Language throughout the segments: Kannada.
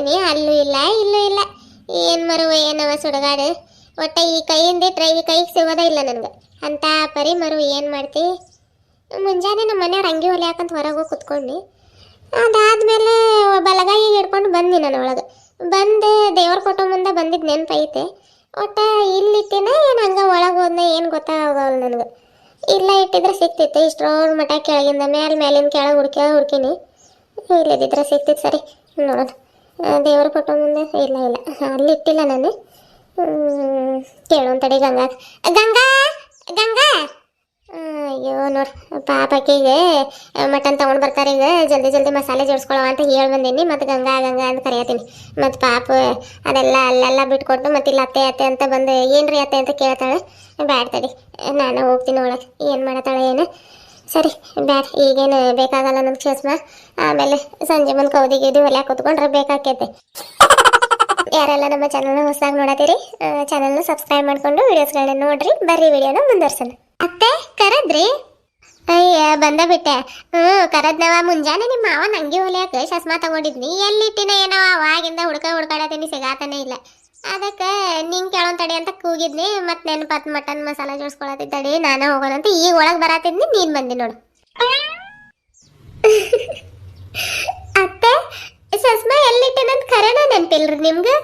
ಹುಡುಕಾಡತ್ತೀನಿ ಅಲ್ಲೂ ಇಲ್ಲ, ಇಲ್ಲೂ ಇಲ್ಲ. ಏನು ಮರುವ ಏನವ ಸುಡಗಾಡು ಒಟ್ಟ ಈ ಕೈಯಿಂದ ಇಟ್ರೆ ಈ ಕೈಗೆ ಸಿಗೋದೇ ಇಲ್ಲ ನನಗೆ. ಅಂತ ಪರಿ ಮರು ಏನು ಮಾಡ್ತಿ? ಮುಂಜಾನೆ ನಮ್ಮ ಮನೆಯವ್ರು ಅಂಗಿ ಹೊಲಿಯಾಕಂತ ಹೊರಗೆ ಕುತ್ಕೊಂಡು ಅದಾದಮೇಲೆ ಬಲಗಾಯಿ ಹಿಡ್ಕೊಂಡು ಬಂದಿ ನಾನು ಒಳಗೆ. ಬಂದು ದೇವ್ರ ಫೋಟೋ ಮುಂದೆ ಬಂದಿದ್ದು ನೆನಪೈತೆ. ಒಟ್ಟ ಇಲ್ಲಿಟ್ಟಿನ ಏನು ಹಂಗೆ ಒಳಗೆ ಹೋದ್ನೆ ಏನು ಗೊತ್ತಾಗಲ್ಲ ನನಗೆ. ಇಲ್ಲ ಇಟ್ಟಿದ್ರೆ ಸಿಕ್ತಿತ್ತು ಇಷ್ಟರವ್ರ ಮಠ ಕೆಳಗಿಂದ ಮೇಲೆ ಮೇಲಿಂದ ಕೆಳಗೆ ಹುಡ್ಕ್ಯ ಹುಡ್ಕಿನಿ. ಇಲ್ಲದಿದ್ರೆ ಸಿಕ್ತಿತ್ತು ಸರಿ. ನೋಡೋಣ. ದೇವ್ರ ಫೋಟೋ ಮುಂದೆ? ಇಲ್ಲ ಇಲ್ಲ. ಅಲ್ಲಿ ಇಟ್ಟಿಲ್ಲ ನಾನು. ಕೇಳೋಂತಡಿ ಗಂಗಾ. ಗಂಗಾ! ಗಂಗಾ! ಅಯ್ಯೋ, ನೋಡಿ ಪಾಪಕ್ಕಿಗೆ ಮಟನ್ ತೊಗೊಂಡು ಬರ್ತಾರೆ ಈಗ. ಜಲ್ದಿ ಜಲ್ದಿ ಮಸಾಲೆ ಜೋಡಿಸ್ಕೊಳ್ಳೋ ಅಂತ ಹೇಳಿ ಬಂದೀನಿ. ಮತ್ತು ಗಂಗಾ ಗಂಗಾ ಅಂತ ಕರೆಯತ್ತೀನಿ. ಮತ್ತು ಪಾಪ, ಅದೆಲ್ಲ ಅಲ್ಲೆಲ್ಲ ಬಿಟ್ಕೊಟ್ಟು ಮತ್ತೆ ಇಲ್ಲ ಅತ್ತೆ ಅತ್ತೆ ಅಂತ ಬಂದು, ಏನ್ರಿ ಅತ್ತೆ ಅಂತ ಕೇಳ್ತಾಳೆ. ಬ್ಯಾಡ್ತಡಿ ನಾನು ಹೋಗ್ತೀನಿ ಒಳಗೆ ಏನು ಮಾಡತ್ತಾಳೆ ಏನು? ಸರಿ ಬ್ಯಾಡ ಈಗೇನು ಬೇಕಾಗಲ್ಲ ನಮ್ಗೆ ಚಸ್ಮಾ ಆಮೇಲೆ ಸಂಜೆ ಮುಂದೆ ಕೌದಿಗೆ ಇದು ಒಲೆ ಕೂತ್ಕೊಂಡ್ರೆ ಬೇಕಾಕೈತೆ ಯಾರೆಲ್ಲ ನಮ್ಮ ಚಾನಲ್ನ ಹೊಸದಾಗಿ ನೋಡತ್ತೀರಿ ಚಾನಲ್ನ ಸಬ್ಸ್ಕ್ರೈಬ್ ಮಾಡ್ಕೊಂಡು ವಿಡಿಯೋಸ್ಗಳನ್ನ ನೋಡ್ರಿ, ಬರ್ರಿ ವಿಡಿಯೋನ ಮುಂದುವರ್ಸೋಣ. ಅತ್ತೆ, ಕರದ್ರಿ? ಅಯ್ಯ, ಬಂದ ಬಿಟ್ಟೆ. ಹ್ಞೂ, ಕರದ್ನವ, ಮುಂಜಾನೆ ನಿಮ್ಮ ಮಾವ ನಂಗೆ ಹೊಲಿಯಾಕ ಚಸ್ಮಾ ತಗೊಂಡಿದ್ನಿ. ಎಲ್ಲಿಟ್ಟಿನ ಏನೋ ಅವಾಗಿಂದ ಹುಡ್ಕ ಹುಡ್ಕಾಡತೀನಿ ಸಿಗಾತಾನೆ ಇಲ್ಲ. ಅದಕ್ಕೆ ನಿಂಗೆ ಕೇಳೋನ್ ತಡಿ ಅಂತ ಕೂಗಿದ್ನಿ ಮತ್ತೆ ನೆನಪತ್ ಮಟನ್ ಮಸಾಲ ಜೋಡಿಸ್ಕೊಳತ್ತಿದ್ದ ತಡಿ ನಾನು ಹೋಗೋಣ ಅಂತ ಈಗ ಒಳಗೆ ಬರತ್ತಿದ್ನಿ ನೀನು ಬಂದಿ ನೋಡು. ಅತ್ತೆ ಚಸ್ಮಾ ಎಲ್ಲಿಟ್ಟಿನಂತ ಖರೇನ ನೆನಪಿಲ್ರಿ ನಿಮ್ಗೆ?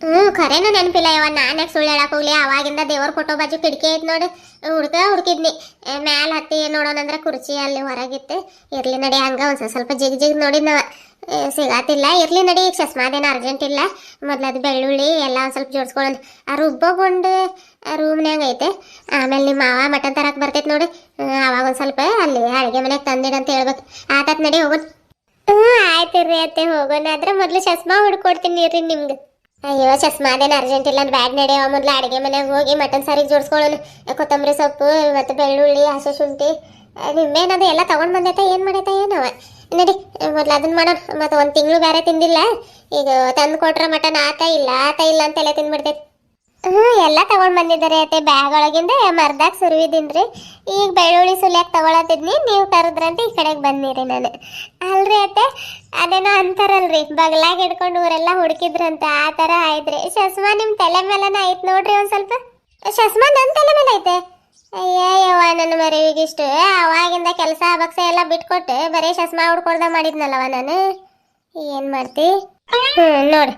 ಹ್ಞೂ ಖರೇನ ನೆನಪಿಲ್ಲ ಯವ ನಾನು ಯಾಕೆ ಸುಳ್ಳು ಹೇಳಕ್ ಹೋಗ್ಲಿ, ಅವಾಗಿಂದ ದೇವ್ರ ಫೋಟೋ ಬಾಜು ಕಿಟಕಿ ಐತೆ ನೋಡು, ಹುಡ್ಕ ಹುಡುಕಿದ್ನಿ. ಮ್ಯಾಲ ಹತ್ತಿ ನೋಡೋಣ ಅಂದ್ರೆ ಕುರ್ಚಿ ಅಲ್ಲಿ ಹೊರಗಿತ್ತು, ಇರ್ಲಿ ನಡಿ, ಹಂಗ ಒಂದು ಸ್ವಲ್ಪ ಜಿಗ್ ಜಿಗ್ ನೋಡಿದ್ನವ. ಏ, ಇರಲಿ ಇರ್ಲಿ ನಡಿ ಈಗ ಚಸ್ಮಾದೇನು ಅರ್ಜೆಂಟ್ ಇಲ್ಲ. ಮೊದ್ಲದು ಬೆಳ್ಳುಳ್ಳಿ ಎಲ್ಲ ಒಂದ್ ಸ್ವಲ್ಪ ಜೋಡಿಸ್ಕೊಳ್ಳೋದು ಆ ರುಬ್ಬಗೊಂಡು ರೂಮ್ನ್ಯಾಗ ಐತೆ. ಆಮೇಲೆ ನಿಮ್ಮ ಮಾವ ಮಟನ್ ತರಕ್ ಬರ್ತೈತೆ ನೋಡಿ. ಅವಾಗ ಒಂದ್ ಸ್ವಲ್ಪ ಅಲ್ಲಿ ಅಡುಗೆ ಮನೆಗೆ ತಂದಿಡ ಅಂತ ಹೇಳ್ಬೇಕು. ಆತಾತ್ ನಡಿ ಹೋಗೋಣ. ಹ್ಞೂ ಆಯ್ತು ರೀ ಅತ್ತೆ ಹೋಗೋಣ. ಆದ್ರೆ ಮೊದಲು ಚಸ್ಮಾ ಹುಡ್ಕೊಡ್ತೀನಿ ರೀ ನಿಮ್ಗೆ. ಅಯ್ಯೋ ಚಸ್ಮಾದೇನು ಅರ್ಜೆಂಟ್ ಇಲ್ಲ ಬ್ಯಾಡ್ ನಡೆಯೋ ಮೊದಲು ಅಡುಗೆ ಮನೆಗೆ ಹೋಗಿ ಮಟನ್ ಸಾರಿಗೆ ಜೋಡಿಸ್ಕೊಳ್ಳೋಣ ಕೊತ್ತಂಬರಿ ಸೊಪ್ಪು ಮತ್ತು ಬೆಳ್ಳುಳ್ಳಿ ಹಸಿ ಶುಂಠಿ ನಿಮ್ಮೇನದು ಎಲ್ಲ ತಗೊಂಡ್ ಬಂದೈತೆ ಏನು ಮಾಡೈತೆ ಏನವ? ನಡಿ, ಮೊದ್ಲು ಅದನ್ನ ಮಾಡೋಣ. ಮತ್ತು ಒಂದು ತಿಂಗಳು ಬೇರೆ ತಿಂದಿಲ್ಲ. ಈಗ ತಂದು ಕೊಟ್ರೆ ಮಟನ್ ಆತ ಇಲ್ಲ ಆತ ಇಲ್ಲ ಅಂತೆಲ್ಲ ತಿಂದ್ಬಿಡ್ತೈತಿ ಹ್ಞೂ ಎಲ್ಲ ತಗೊಂಡ್ ಬಂದಿದ್ದಾರೆ ಅತ್ತೆ. ಬ್ಯಾಗ್ ಒಳಗಿಂದ ಮರ್ದಾಗ ಸುರುವಿದ್ದೀನ್ರಿ ಈಗ ಬೆಳ್ಳುಳ್ಳಿ ಸುಲಿಯಾಗಿ ತಗೊಳತಿದ್ನಿ ನೀವು ಕರೆದ್ರಂತ ಈ ಕಡೆಗೆ ಬಂದಿರಿ ನಾನು. ಅಲ್ರಿ ಅತ್ತೆ, ಅದೇನೋ ಅಂತಾರಲ್ರಿ. ಬಗ್ಲಾಗ ಹಿಡ್ಕೊಂಡು ಊರೆಲ್ಲ ಹುಡುಕಿದ್ರಂತ, ಆ ಥರ ಆಯ್ತ್ರಿ. ಶಸ್ಮಾ ನಿಮ್ಮ ತಲೆ ಮೇಲನ ಐತೆ ನೋಡ್ರಿ ಒಂದು ಸ್ವಲ್ಪ. ಶಸ್ಮಾ ನನ್ನ ತಲೆ ಮೇಲೆ ಐತೆ ಅಯ್ಯಯ್ಯವ್ವ, ನನ್ನ ಮರಿವಿಗಿಷ್ಟು ಅವಾಗಿಂದ ಕೆಲಸ ಬಕ್ಸ ಎಲ್ಲ ಬಿಟ್ಕೊಟ್ಟು ಬರೀ ಚಸ್ಮಾ ಹುಡ್ಕೊಳ್ದ ಮಾಡಿದ್ನಲ್ಲವ ನಾನು. ಏನು ಮಾಡ್ತಿ? ಹ್ಞೂ ನೋಡಿ.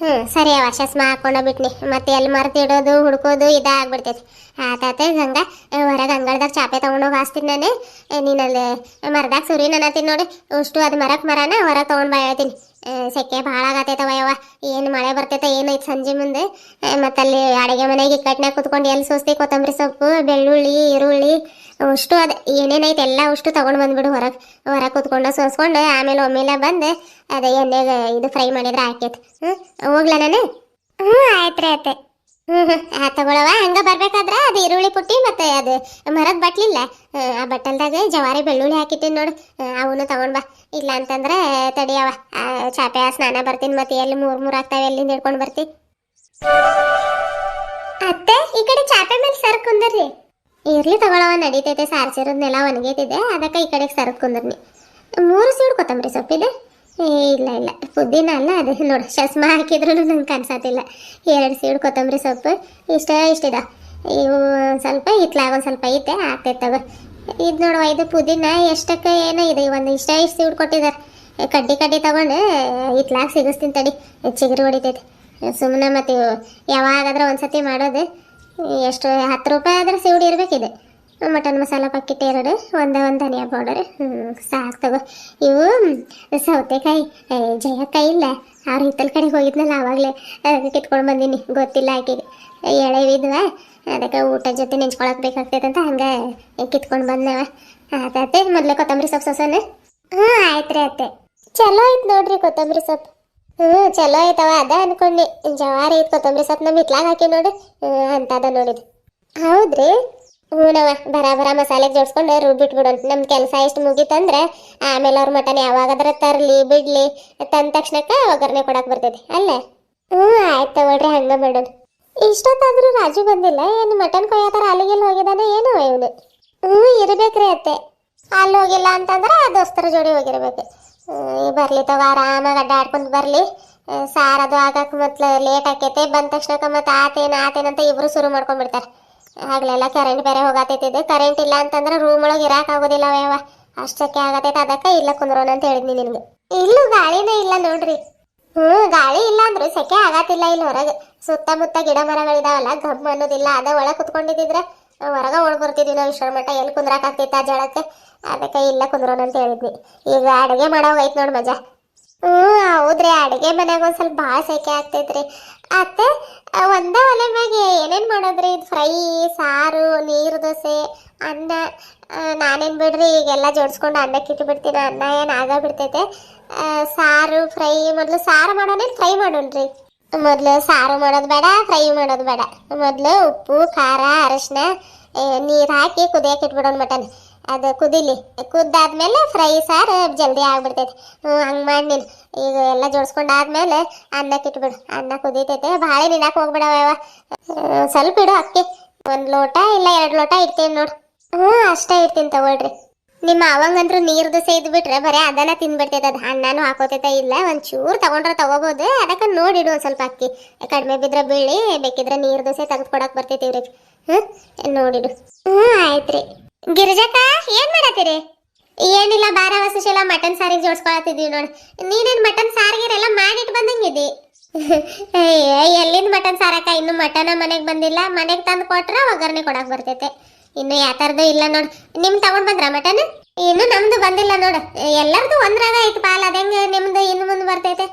ಹ್ಞೂ ಸರಿ ಅವ ಚಸ್ಮಾ ಹಾಕೊಂಡ ಬಿಟ್ನಿ ಮತ್ತೆ ಎಲ್ಲಿ ಮರ್ತಿಡೋದು ಹುಡ್ಕೋದು ಇದಾಗ್ಬಿಡ್ತೈತಿ ಆತಾತೆ ಗಂಗಾ ಹೊರಗೆ ಅಂಗಳದಾಗ ಚಾಪೆ ತೊಗೊಂಡೋಗಿ ಹಾಸ್ತೀನಿ ನಾನು. ನೀನಲ್ಲಿ ಮರದಾಗ ಸುರಿ ನನ್ನ ನೋಡಿ. ಅಷ್ಟು ಅದು ಮರಕ್ಕೆ ಮರನ, ಹೊರಗೆ ತೊಗೊಂಡು ಬಾ ಹೇಳ್ತೀನಿ ಸೆಕೆ ಭಾಳ ಆಗತ್ತೈತವ ಯವ್ವ. ಏನು ಮಳೆ ಬರ್ತೈತೆ ಏನೈತೆ ಸಂಜೆ ಮುಂದೆ? ಮತ್ತು ಅಲ್ಲಿ ಅಡುಗೆ ಮನೆಗೆ ಇಕ್ಕಟ್ನಾಗ ಕುತ್ಕೊಂಡು ಎಲ್ಲಿ ಸೋಸ್ತಿ ಕೊತ್ತಂಬರಿ ಸೊಪ್ಪು ಬೆಳ್ಳುಳ್ಳಿ ಈರುಳ್ಳಿ ಅಷ್ಟು ಅದು ಏನೇನೈತೆ ಎಲ್ಲ ಅಷ್ಟು ತೊಗೊಂಡು ಬಂದ್ಬಿಡು ಹೊರಗೆ. ಹೊರಗೆ ಕುತ್ಕೊಂಡು ಸೋಸ್ಕೊಂಡು ಆಮೇಲೆ ಒಮ್ಮೆಲೆ ಬಂದು ಅದೇ ಎಣ್ಣೆಗೆ ಇದು ಫ್ರೈ ಮಾಡಿದ್ರೆ ಆಕೈತೆ. ಹ್ಞೂ ಹೋಗ್ಲಾ ನಾನು? ಹ್ಞೂ ಆಯ್ತು ರೀ ಆಯ್ತು ಹ್ಞೂ ಹ್ಞೂ ಆ ತಗೊಳವ ಹಂಗೆ ಬರ್ಬೇಕಾದ್ರೆ ಅದು ಈರುಳ್ಳಿ ಪುಟ್ಟಿ ಮತ್ತು ಅದು ಮರದ ಬಟ್ಲಿಲ್ಲ. ಆ, ಆ ಬಟ್ಟಲ್ದಾಗ ಜವಾರಿ ಬೆಳ್ಳುಳ್ಳಿ ಹಾಕಿಟ್ಟಿನಿ ನೋಡು. ಅವನು ತಗೊಂಡ್ ಬಾ. ಇಲ್ಲ ಅಂತಂದ್ರೆ ತಡಿಯವ ಚಾಪೆ ಸ್ನಾನ ಬರ್ತೀನಿ ಮತ್ತೆ ಎಲ್ಲಿ ಮೂರು ಮೂರು ಆಗ್ತಾವೆ ಎಲ್ಲಿಂದ ಹಿಡ್ಕೊಂಡು ಬರ್ತಿ ಅತ್ತೆ, ಈ ಕಡೆ ಚಾಪೆ ಮೇಲೆ ಸರ್ ಕುಂದರ್ರಿ ಇರ್ಲಿ ತಗೊಳವ ನಡೀತೈತೆ ಸಾರ್ಸಿರೋದ್ನೆಲ್ಲ ಒಣಗೈತಿದೆ, ಅದಕ್ಕೆ ಈ ಕಡೆಗೆ ಸರ್ ಕುಂದರ್ನಿ. ಮೂರು ಸೀಡ್ ಕೊತ್ತಂಬರಿ ಸೊಪ್ಪಿದೆ ಇಲ್ಲ ಇಲ್ಲ, ಪುದೀನ ಅಲ್ಲ ಅದು, ನೋಡಿ ಚಸ್ಮ ಹಾಕಿದ್ರು ನಂಗೆ ಕನ್ಸತ್ತಿಲ್ಲ ಎರಡು ಸೀಡ್ ಕೊತ್ತಂಬರಿ ಸೊಪ್ಪು, ಇಷ್ಟ ಇಷ್ಟಿದ ಇವು ಸ್ವಲ್ಪ ಇತ್ಲಾಗ ಒಂದು ಸ್ವಲ್ಪ ಐತೆ ಆಗ್ತೈತವ ಇದು ನೋಡುವ ಇದು ಪುದೀನ ಎಷ್ಟಕ್ಕೆ ಏನೋ ಇದೆ ಒಂದು ಇಷ್ಟ ಇಷ್ಟು ಸೀಡ್ ಕೊಟ್ಟಿದ್ದಾರೆ ಕಡ್ಡಿ ಕಡ್ಡಿ ತಗೊಂಡು ಇತ್ಲಾಗ ಸಿಗಿಸ್ತೀನಿ ತಡಿ. ಚಿಗುರು ಹೊಡಿತೈತೆ. ಸುಮ್ಮನೆ ಮತ್ತೆ ಯಾವಾಗಾದ್ರೂ ಒಂದು ಒಂದ್ಸತಿ ಮಾಡೋದು. ಎಷ್ಟು, ಹತ್ತು ರೂಪಾಯಿ ಆದ್ರೆ ಸೀಡ್ ಇರಬೇಕಿದೆ. ಮಟನ್ ಮಸಾಲ ಪಾಕಿಟ್ ಎರಡು, ಒಂದೇ, ಒಂದು ಧನಿಯಾ ಪೌಡರ್ ಹ್ಞೂ ಸಾಕು ತಗೋ. ಇವು, ಸೌತೆಕಾಯಿ ಜಯ ಜಯಕಾಯಿ ಇಲ್ಲ. ಅವ್ರ ಹಿತ್ತಲ ಕಡೆಗೆ ಹೋಗಿದ್ನಲ್ಲ ಆವಾಗಲೇ ಕಿತ್ಕೊಂಡು ಬಂದೀನಿ. ಗೊತ್ತಿಲ್ಲ ಆಕೆಗೆ. ಎಳೆವಿದ್ವ ಅದಕ್ಕೆ ಊಟದ ಜೊತೆ ನೆಂಚ್ಕೊಳಕ್ ಬೇಕಾಗ್ತೈತೆ ಅಂತ ಹಂಗೆ ಕಿತ್ಕೊಂಡು ಬಂದವ ಆತೈತೆ ಮೊದಲೇ ಕೊತ್ತಂಬರಿ ಸೊಪ್ಪು ಸೊಸನ? ಹ್ಞೂ ಆಯ್ತು ರೀ ಅತ್ತೆ. ಚಲೋ ಐತೆ ನೋಡ್ರಿ ಕೊತ್ತಂಬರಿ ಸೊಪ್ಪು. ಹ್ಞೂ ಚಲೋ ಐತವ ಅದ ಅನ್ಕೊಂಡಿ. ಜವಾರಿ ಐತೆ ಕೊತ್ತಂಬರಿ ಸೊಪ್ಪು ನಮ್ಮ ಹಿತ್ಲಾಗ ಹಾಕಿ ನೋಡಿ. ಅಂತದ ನೋಡಿದ್. ಹೌದ್ರಿ? ಹ್ಞೂನವ ಬರಾಬರ ಮಸಾಲೆ ಜೋಡ್ಸ್ಕೊಂಡು ರುಬ್ಬಿಟ್ಬಿಡೋಣ ನಮ್ಮ ಕೆಲಸ ಎಷ್ಟು ಮುಗೀತಂದ್ರೆ ಆಮೇಲೆ ಅವ್ರ ಮಟನ್ ಯಾವಾಗಾದ್ರ ತರಲಿ, ಬಿಡ್ಲಿ, ತಂದ ತಕ್ಷಣಕ್ಕೆ ಒಗ್ಗರಣೆ ಕೊಡಕ್ಕೆ ಬರ್ತೈತಿ. ಅಲ್ಲೇ? ಹ್ಞೂ, ಆಯ್ತು ತಗೊಳ್ರಿ, ಹಂಗೆ ಮಾಡೋಣ. ಇಷ್ಟೊತ್ತಾದ್ರೂ ರಾಜು ಬಂದಿಲ್ಲ. ಏನು ಮಟನ್ ಕೊಯ್ಯೋ ತರ ಅಲ್ಲಿಗೆ ಹೋಗಿದಾನೆ ಏನು ಇವನು? ಹ್ಞೂ ಇರ್ಬೇಕ್ರಿ ಅತ್ತೆ. ಅಲ್ಲಿ ಹೋಗಿಲ್ಲ ಅಂತಂದ್ರೆ ಆ ದೋಸ್ತರ ಜೋಡಿ ಹೋಗಿರ್ಬೇಕು. ಹ್ಮ್, ಬರ್ಲಿ ತಗೋ ಆರಾಮಾಗಿ ಅಡ್ಡಾಡ್ಕೊಂಡು ಬರ್ಲಿ. ಸಾರ್ ಅದು ಆಗಕ್ಕೆ ಮತ್ಲ ಲೇಟ್ ಆಕೈತೆ. ಬಂದ ತಕ್ಷಣ ಮತ್ತೆ ಆತೇನ್ ಆತೇನ್ ಅಂತ ಇಬ್ರು ಶುರು ಮಾಡ್ಕೊಂಡ್ಬಿಡ್ತಾರೆ. ಆಗ್ಲೆಲ್ಲ ಕರೆಂಟ್ ಬೇರೆ ಹೋಗಾತೈತಿದೆ. ಕರೆಂಟ್ ಇಲ್ಲ ಅಂತಂದ್ರೆ ರೂಮ್ ಒಳಗೆ ಇರಾಕ್ ಆಗೋದಿಲ್ಲ ಯಾವ ಅಷ್ಟಕ್ಕೆ ಆಗತೈತೆ. ಅದಕ್ಕೆ ಇಲ್ಲ ಕುಂದ್ರೋಣ ಅಂತ ಹೇಳಿದ್ನಿ ನಿನ್ಗೆ. ಇಲ್ಲೂ ಗಾಳಿನೇ ಇಲ್ಲ ನೋಡ್ರಿ. ಹ್ಮ್, ಗಾಳಿ ಇಲ್ಲ ಅಂದ್ರೆ ಸೆಕೆ ಆಗತ್ತಿಲ್ಲ ಇಲ್ಲಿ ಹೊರಗೆ. ಸುತ್ತಮುತ್ತ ಗಿಡ ಮರಗಳಿದಾವಲ್ಲ ಗಮ್ ಅನ್ನೋದಿಲ್ಲ. ಅದೇ ಒಳಗೆ ಕುತ್ಕೊಂಡಿದ್ರೆ ಹೊರಗ ಒಳಗೆ ಬರ್ತಿದ್ವಿ ನಾವು ಇಷ್ಟರ ಮಟ್ಟ ಎಲ್ಲಿ ಕುಂದ್ರಾಕ್ ಆಗ್ತಿತ್ತ ಜಳಕ್ಕೆ? ಅದಕ್ಕೆ ಇಲ್ಲ ಕುಂದ್ರೋಣ ಅಂತ ಹೇಳಿದ್ವಿ. ಈಗ ಅಡುಗೆ ಮಾಡೋವಾಗ ಐತ್ ನೋಡ್ ಮಜಾ. ಹ್ಞೂ ಹೌದ್ರಿ. ಅಡುಗೆ ಮನ್ಯಾಗ ಒಂದು ಸ್ವಲ್ಪ ಭಾಳ ಸೆಕೆ ಆಗ್ತೈತ್ರಿ. ಅತ್ತೆ, ಒಂದೇ ಒಲೆ ಮ್ಯಾಗೆ ಏನೇನ್ ಮಾಡೋದ್ರಿ? ಇದು ಫ್ರೈ, ಸಾರು, ನೀರು ದೋಸೆ, ಅನ್ನ. ನಾನೇನು ಬಿಡ್ರಿ, ಈಗೆಲ್ಲ ಜೋಡಿಸ್ಕೊಂಡು ಅನ್ನಕ್ಕೆ ಇಟ್ಬಿಡ್ತೀನಿ ಅನ್ನ ಏನು ಆಗ ಬಿಡ್ತೈತೆ? ಸಾರು ಫ್ರೈ ಮೊದಲು ಸಾರು ಮಾಡೋಣ, ಫ್ರೈ ಮಾಡೋಣ್ರಿ ಮೊದಲು ಸಾರು ಮಾಡೋದು ಬೇಡ, ಫ್ರೈ ಮಾಡೋದು ಬೇಡ. ಮೊದಲು ಉಪ್ಪು, ಖಾರ, ಅರಶಿನ ನೀರು ಹಾಕಿ ಕುದಿಯಕ್ಕೆ ಇಟ್ಬಿಡೋಣ ಮಟನ್. ಅದು ಕುದಿಲಿ, ಕುದ್ದಾದ್ಮೇಲೆ ಫ್ರೈ ಸಾರು ಜಲ್ದಿ ಆಗ್ಬಿಡ್ತೈತೆ. ಹಂಗೆ ಮಾಡಿ ಈಗ ಎಲ್ಲ ಜೋಡಿಸ್ಕೊಂಡಾದ್ಮೇಲೆ ಅನ್ನಕ್ಕೆ ಇಟ್ಬಿಡು. ಅನ್ನ ಕುದೀತೈತೆ. ಭಾಳ ನಿನ್ನಕ್ಕೆ ಹೋಗ್ಬಿಡವ ಸ್ವಲ್ಪ ಇಡು ಅಕ್ಕಿ. ಒಂದು ಲೋಟ ಇಲ್ಲ, ಎರಡು ಲೋಟ ಇಡ್ತೀನಿ ನೋಡು. ಹ್ಞೂ, ಅಷ್ಟೇ ಇಡ್ತೀನಿ ತಗೊಳ್ರಿ. ನಿಮ್ಮ ಅವಂಗಂದ್ರು ನೀರು ದೋಸೆ ಇದ್ ಬಿಟ್ರೆ ಬರೀ ಅದನ್ನ ತಿನ್ಬಿಡ್ತೈತೆ, ಅದು ಹಣ್ಣಾನು ಹಾಕೋತೈತೆ, ಇಲ್ಲ ಒಂಚೂರು ತಗೊಂಡ್ರೆ ತಗೋಬಹುದು ಅದಕ್ಕೆ ನೋಡಿಡು ಒಂದ್ ಸ್ವಲ್ಪ ಅಕ್ಕಿ. ಕಡಿಮೆ ಬಿದ್ರೆ ಬೀಳಿ, ಬೇಕಿದ್ರೆ ನೀರು ದೋಸೆ ತೆಗೆದು ಕೊಡಕ್ ಬರ್ತೈತಿ ಇವ್ರಿಗೆ. ಹ್ಮ್ ನೋಡಿಡು ಹ್ಮ್ ಆಯ್ತ್ರಿ ಗಿರಿಜಕ್ಕ, ಏನ್ ಮಾಡತ್ತೀರಿ? ಏನಿಲ್ಲ ಬಾರ ವಸುಶೀಲ ಮಟನ್ ಸಾರಿಗೆ ಜೋಡ್ಸ್ಕೊಳತ್ತಿದ್ವಿ ನೋಡಿ. ನೀನೇನ್ ಮಟನ್ ಸಾರಿಗೆಲ್ಲ ಮಾಡಿಟ್ ಬಂದಂಗಿದ್ದಿ? ಎಲ್ಲಿಂದ ಮಟನ್ ಸಾರಕ್ಕ? ಇನ್ನು ಮಟನ ಮನೆಗೆ ಬಂದಿಲ್ಲ. ಮನೆಗೆ ತಂದು ಕೊಟ್ರ ಒಗ್ಗರಣೆ ಕೊಡಕ್ ಬರ್ತೈತೆ. ಇನ್ನು ಯಾತರದು ಇಲ್ಲ ನೋಡು. ನಿಮ್ ತಗೊಂಡ್ ಬಂದ್ರ ಮಟನ್ ಇನ್ನು ನಮ್ದು ಬಂದಿಲ್ಲ ನೋಡು. ಎಲ್ಲರದು ಒಂದ್ರಾಗ ಐತಿ ಪಾಲ್ ಅದಂಗ ನಿಮ್ದು ಇನ್ನು ಮುಂದೆ ಬರ್ತೈತೆ?